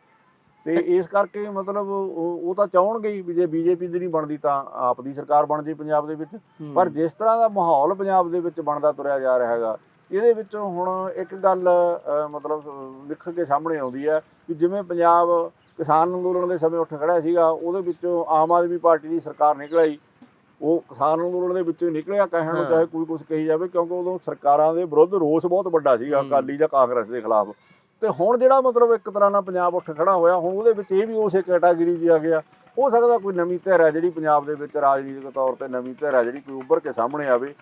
ਤੇ ਇਸ ਕਰਕੇ ਮਤਲਬ ਉਹ ਉਹ ਤਾਂ ਚਾਹਣਗੇ ਹੀ ਵੀ ਜੇ ਬੀਜੇਪੀ ਦੀ ਨਹੀਂ ਬਣਦੀ ਤਾਂ ਆਪ ਦੀ ਸਰਕਾਰ ਬਣ ਜੇ ਪੰਜਾਬ ਦੇ ਵਿੱਚ। ਪਰ ਜਿਸ ਤਰ੍ਹਾਂ ਦਾ ਮਾਹੌਲ ਪੰਜਾਬ ਦੇ ਵਿੱਚ ਬਣਦਾ ਤੁਰਿਆ ਜਾ ਰਿਹਾ ਹੈਗਾ ਇਹਦੇ ਵਿੱਚੋਂ ਹੁਣ ਇੱਕ ਗੱਲ ਮਤਲਬ ਨਿਖਰ ਕੇ ਸਾਹਮਣੇ ਆਉਂਦੀ ਹੈ ਕਿ ਜਿਵੇਂ ਪੰਜਾਬ ਕਿਸਾਨ ਅੰਦੋਲਨ ਦੇ ਸਮੇਂ ਉੱਠ ਖੜਿਆ ਸੀਗਾ ਉਹਦੇ ਵਿੱਚੋਂ ਆਮ ਆਦਮੀ ਪਾਰਟੀ ਦੀ ਸਰਕਾਰ ਨਿਕਲ ਆਈ ਉਹ ਕਿਸਾਨ ਅੰਦੋਲਨ ਦੇ ਵਿੱਚੋਂ ਨਿਕਲਿਆ ਕਹਿਣ ਨੂੰ। ਚਾਹੇ ਕੋਈ ਕੁਝ ਕਹੀ ਜਾਵੇ ਕਿਉਂਕਿ ਉਦੋਂ ਸਰਕਾਰਾਂ ਦੇ ਵਿਰੁੱਧ ਰੋਸ ਬਹੁਤ ਵੱਡਾ ਸੀਗਾ। ਅਕਾਲੀ ਜਾਂ ਕਾਂਗਰਸ ਦੇ ਖਿਲਾਫ ਤੇ ਹੁਣ ਜਿਹੜਾ ਮਤਲਬ ਇੱਕ ਤਰ੍ਹਾਂ ਨਾਲ ਪੰਜਾਬ ਉੱਠ ਖੜਾ ਹੋਇਆ ਹੁਣ ਉਹਦੇ ਵਿੱਚ ਇਹ ਵੀ ਉਸੇ ਕੈਟਾਗਰੀ 'ਚ ਆ ਗਿਆ ਹੋ ਸਕਦਾ ਕੋਈ ਨਵੀਂ ਧਿਰ ਹੈ ਜਿਹੜੀ ਪੰਜਾਬ ਦੇ ਵਿੱਚ ਰਾਜਨੀਤਿਕ ਤੌਰ ਤੇ ਨਵੀਂ ਧਿਰ ਹੈ ਜਿਹੜੀ ਕੋਈ ਉੱਭਰ ਕੇ ਸਾਹਮਣੇ ਆਵੇ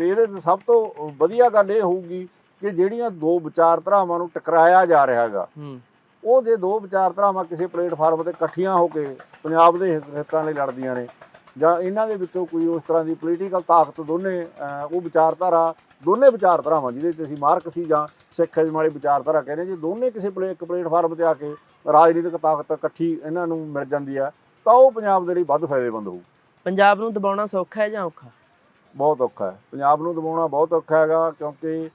ਤੇ ਇਹਦੇ ਤੇ ਸਭ ਤੋਂ ਵਧੀਆ ਗੱਲ ਇਹ ਹੋਊਗੀ ਕਿ ਜਿਹੜੀਆਂ ਦੋ ਵਿਚਾਰਧਾਰਾਵਾਂ ਨੂੰ ਟਕਰਾਇਆ ਜਾ ਰਿਹਾ ਹੈਗਾ ਉਹ ਜੇ ਦੋ ਵਿਚਾਰਧਾਰਾਵਾਂ ਕਿਸੇ ਪਲੇਟਫਾਰਮ ਤੇ ਇਕੱਠੀਆਂ ਹੋ ਕੇ ਪੰਜਾਬ ਦੇ ਹਿੱਤ- ਲਈ ਲੜਦੀਆਂ ਨੇ ਜਾਂ ਇਹਨਾਂ ਦੇ ਵਿੱਚੋਂ ਕੋਈ ਉਸ ਤਰ੍ਹਾਂ ਦੀ ਪੋਲੀਟੀਕਲ ਤਾਕਤ ਦੋਨੇ ਉਹ ਵਿਚਾਰਧਾਰਾ ਦੋਨੇ ਵਿਚਾਰਧਾਰਾਵਾਂ ਜਿਹਦੇ ਤੇ ਅਸੀਂ ਮਾਰਕਸੀ ਜਾਂ ਸਿੱਖਿਜ਼ਮ ਵਾਲੀ ਵਿਚਾਰਧਾਰਾ ਕਹਿੰਦੇ ਜੇ ਦੋਨੇ ਕਿਸੇ ਪਲੇ ਇੱਕ ਪਲੇਟਫਾਰਮ ਤੇ ਆ ਕੇ ਰਾਜਨੀਤਿਕ ਤਾਕਤ ਇਕੱਠੀ ਇਹਨਾਂ ਨੂੰ ਮਿਲ ਜਾਂਦੀ ਆ ਤਾਂ ਉਹ ਪੰਜਾਬ ਦੇ ਲਈ ਵੱਧ ਫਾਇਦੇਮੰਦ ਹੋਊ। ਪੰਜਾਬ ਨੂੰ ਦਬਾਉਣਾ ਸੌਖਾ ਹੈ ਜਾਂ ਔਖਾ? ਬਹੁਤ ਔਖਾ ਹੈ। ਪੰਜਾਬ ਨੂੰ ਦਬਾਉਣਾ ਬਹੁਤ ਔਖਾ ਹੈਗਾ ਕਿਉਂਕਿ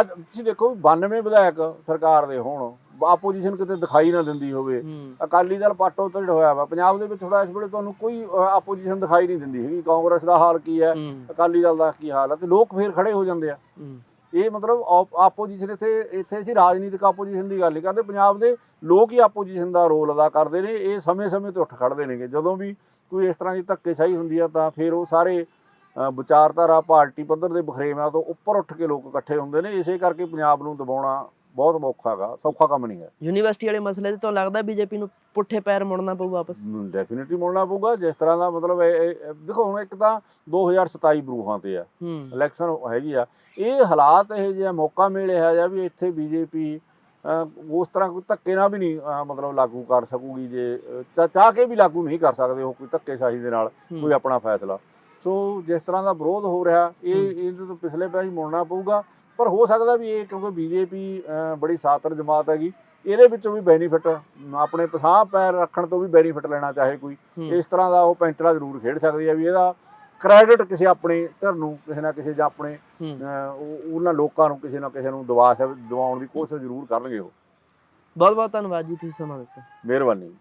ਅੱਜ ਤੁਸੀਂ ਦੇਖੋ 92 ਵਿਧਾਇਕ ਸਰਕਾਰ ਦੇ ਹੋਣ ਆਪੋਜੀਸ਼ਨ ਕਿਤੇ ਦਿਖਾਈ ਨਾ ਦਿੰਦੀ ਹੋਵੇ। ਅਕਾਲੀ ਦਲ ਪਾਟੋ ਤੜ ਹੋਇਆ ਵਾ। ਪੰਜਾਬ ਦੇ ਵਿੱਚ ਥੋੜਾ ਇਸ ਵੇਲੇ ਤੁਹਾਨੂੰ ਕੋਈ ਆਪੋਜੀਸ਼ਨ ਦਿਖਾਈ ਨਹੀਂ ਦਿੰਦੀ ਹੈਗੀ। ਕਾਂਗਰਸ ਦਾ ਹਾਲ ਕੀ ਹੈ? ਅਕਾਲੀ ਦਲ ਦਾ ਕੀ ਹਾਲ ਹੈ? ਤੇ ਲੋਕ ਫੇਰ ਖੜੇ ਹੋ ਜਾਂਦੇ ਆ। ਇਹ ਮਤਲਬ ਆਪੋਜੀਸ਼ਨ ਇੱਥੇ ਇੱਥੇ ਅਸੀਂ ਰਾਜਨੀਤਿਕ ਆਪੋਜੀਸ਼ਨ ਦੀ ਗੱਲ ਕਰਦੇ। ਪੰਜਾਬ ਦੇ ਲੋਕ ਹੀ ਆਪੋਜੀਸ਼ਨ ਦਾ ਰੋਲ ਅਦਾ ਕਰਦੇ ਨੇ। ਇਹ ਸਮੇਂ-ਸਮੇਂ ਤੇ ਉੱਠ ਖੜਦੇ ਨੇਗੇ। ਜਦੋਂ ਵੀ ਕੋਈ ਇਸ ਤਰ੍ਹਾਂ ਦੀ ਧੱਕੇਸ਼ਾਹੀ ਹੁੰਦੀ ਆ ਤਾਂ ਫਿਰ ਉਹ ਸਾਰੇ ਵਿਚਾਰਧਾਰਾ ਪਾਰਟੀ ਪੱਧਰ ਦੇ ਬਖਰੇਵਿਆਂ ਤੋਂ ਉੱਪਰ ਉੱਠ ਕੇ ਲੋਕ ਇਕੱਠੇ ਹੁੰਦੇ ਨੇ ਇਸੇ ਕਰਕੇ ਪੰਜਾਬ ਨੂੰ ਦਬਾਉਣਾ ਬਹੁਤ ਔਖਾ ਹੈਗਾ ਸੌਖਾ ਕੰਮ ਨਹੀਂ ਹੈ। ਯੂਨੀਵਰਸਿਟੀ ਵਾਲੇ ਮਸਲੇ ਤੇ ਤੋਂ ਲੱਗਦਾ ਬੀਜੇਪੀ ਨੂੰ ਪੁੱਠੇ ਪੈਰ ਮੁੜਨਾ ਪਊ ਵਾਪਸ? ਡੈਫੀਨਿਟਲੀ ਮੁੜਨਾ ਪਊਗਾ ਜਿਸ ਤਰ੍ਹਾਂ ਦਾ ਮਤਲਬ ਦੇਖੋ ਹੁਣ ਇੱਕ ਤਾਂ 2027 ਬਰੂਹਾਂ ਤੇ ਆ ਇਲੈਕਸ਼ਨ ਹੈਗੀ ਆ ਇਹ ਹਾਲਾਤ ਇਹ ਜਿਹਾ ਮੌਕਾ ਮਿਲਿਆ ਜਾਂ ਵੀ ਇੱਥੇ ਬੀਜੇਪੀ ਉਸ ਤਰ੍ਹਾਂ ਕੋਈ ਧੱਕੇ ਨਾਲ ਵੀ ਨਹੀਂ ਮਤਲਬ ਲਾਗੂ ਕਰ ਸਕੂਗੀ ਜੇ ਚਾਹ ਕੇ ਵੀ ਲਾਗੂ ਨਹੀਂ ਕਰ ਸਕਦੇ ਉਹ ਕੋਈ ਧੱਕੇਸ਼ਾਹੀ ਦੇ ਨਾਲ। ਕੋਈ ਆਪਣਾ ਫੈਸਲਾ। ਸੋ ਜਿਸ ਤਰ੍ਹਾਂ ਦਾ ਵਿਰੋਧ ਹੋ ਰਿਹਾ ਇਹ ਇਹਦੇ ਤੋਂ ਪਿਛਲੇ ਪੈਰੀ ਮੁੜਨਾ ਪਊਗਾ। ਪਰ ਹੋ ਸਕਦਾ ਵੀ ਇਹ ਕਿਉਂਕਿ ਬੀਜੇਪੀ ਬੜੀ ਸਾਤਰ ਜਮਾਤ ਹੈਗੀ ਇਹਦੇ ਵਿੱਚੋਂ ਵੀ ਬੈਨੀਫਿਟ ਆਪਣੇ ਪਸਾਹ ਪੈਰ ਰੱਖਣ ਤੋਂ ਵੀ ਬੈਨੀਫਿਟ ਲੈਣਾ ਚਾਹੇ ਕੋਈ। ਹੂੰ। ਇਸ ਤਰ੍ਹਾਂ ਦਾ ਉਹ ਪੈਂਤਰਾ ਜ਼ਰੂਰ ਖੇਡ ਸਕਦੀ ਹੈ ਵੀ ਇਹਦਾ ਕ੍ਰੈਡਿਟ ਕਿਸੇ ਆਪਣੇ ਧਿਰ ਨੂੰ ਕਿਸੇ ਨਾ ਕਿਸੇ ਜਾਂ ਆਪਣੇ ਹੂੰ। ਉਹਨਾਂ ਲੋਕਾਂ ਨੂੰ ਕਿਸੇ ਨਾ ਕਿਸੇ ਨੂੰ ਦਵਾ ਦਿਵਾਉਣ ਦੀ ਕੋਸ਼ਿਸ਼ ਜ਼ਰੂਰ ਕਰਨਗੇ ਉਹ। ਬਹੁਤ ਬਹੁਤ ਧੰਨਵਾਦ ਜੀ ਤੁਸੀਂ ਸਮਾਂ ਦਿੱਤਾ। ਮਿਹਰਬਾਨੀ।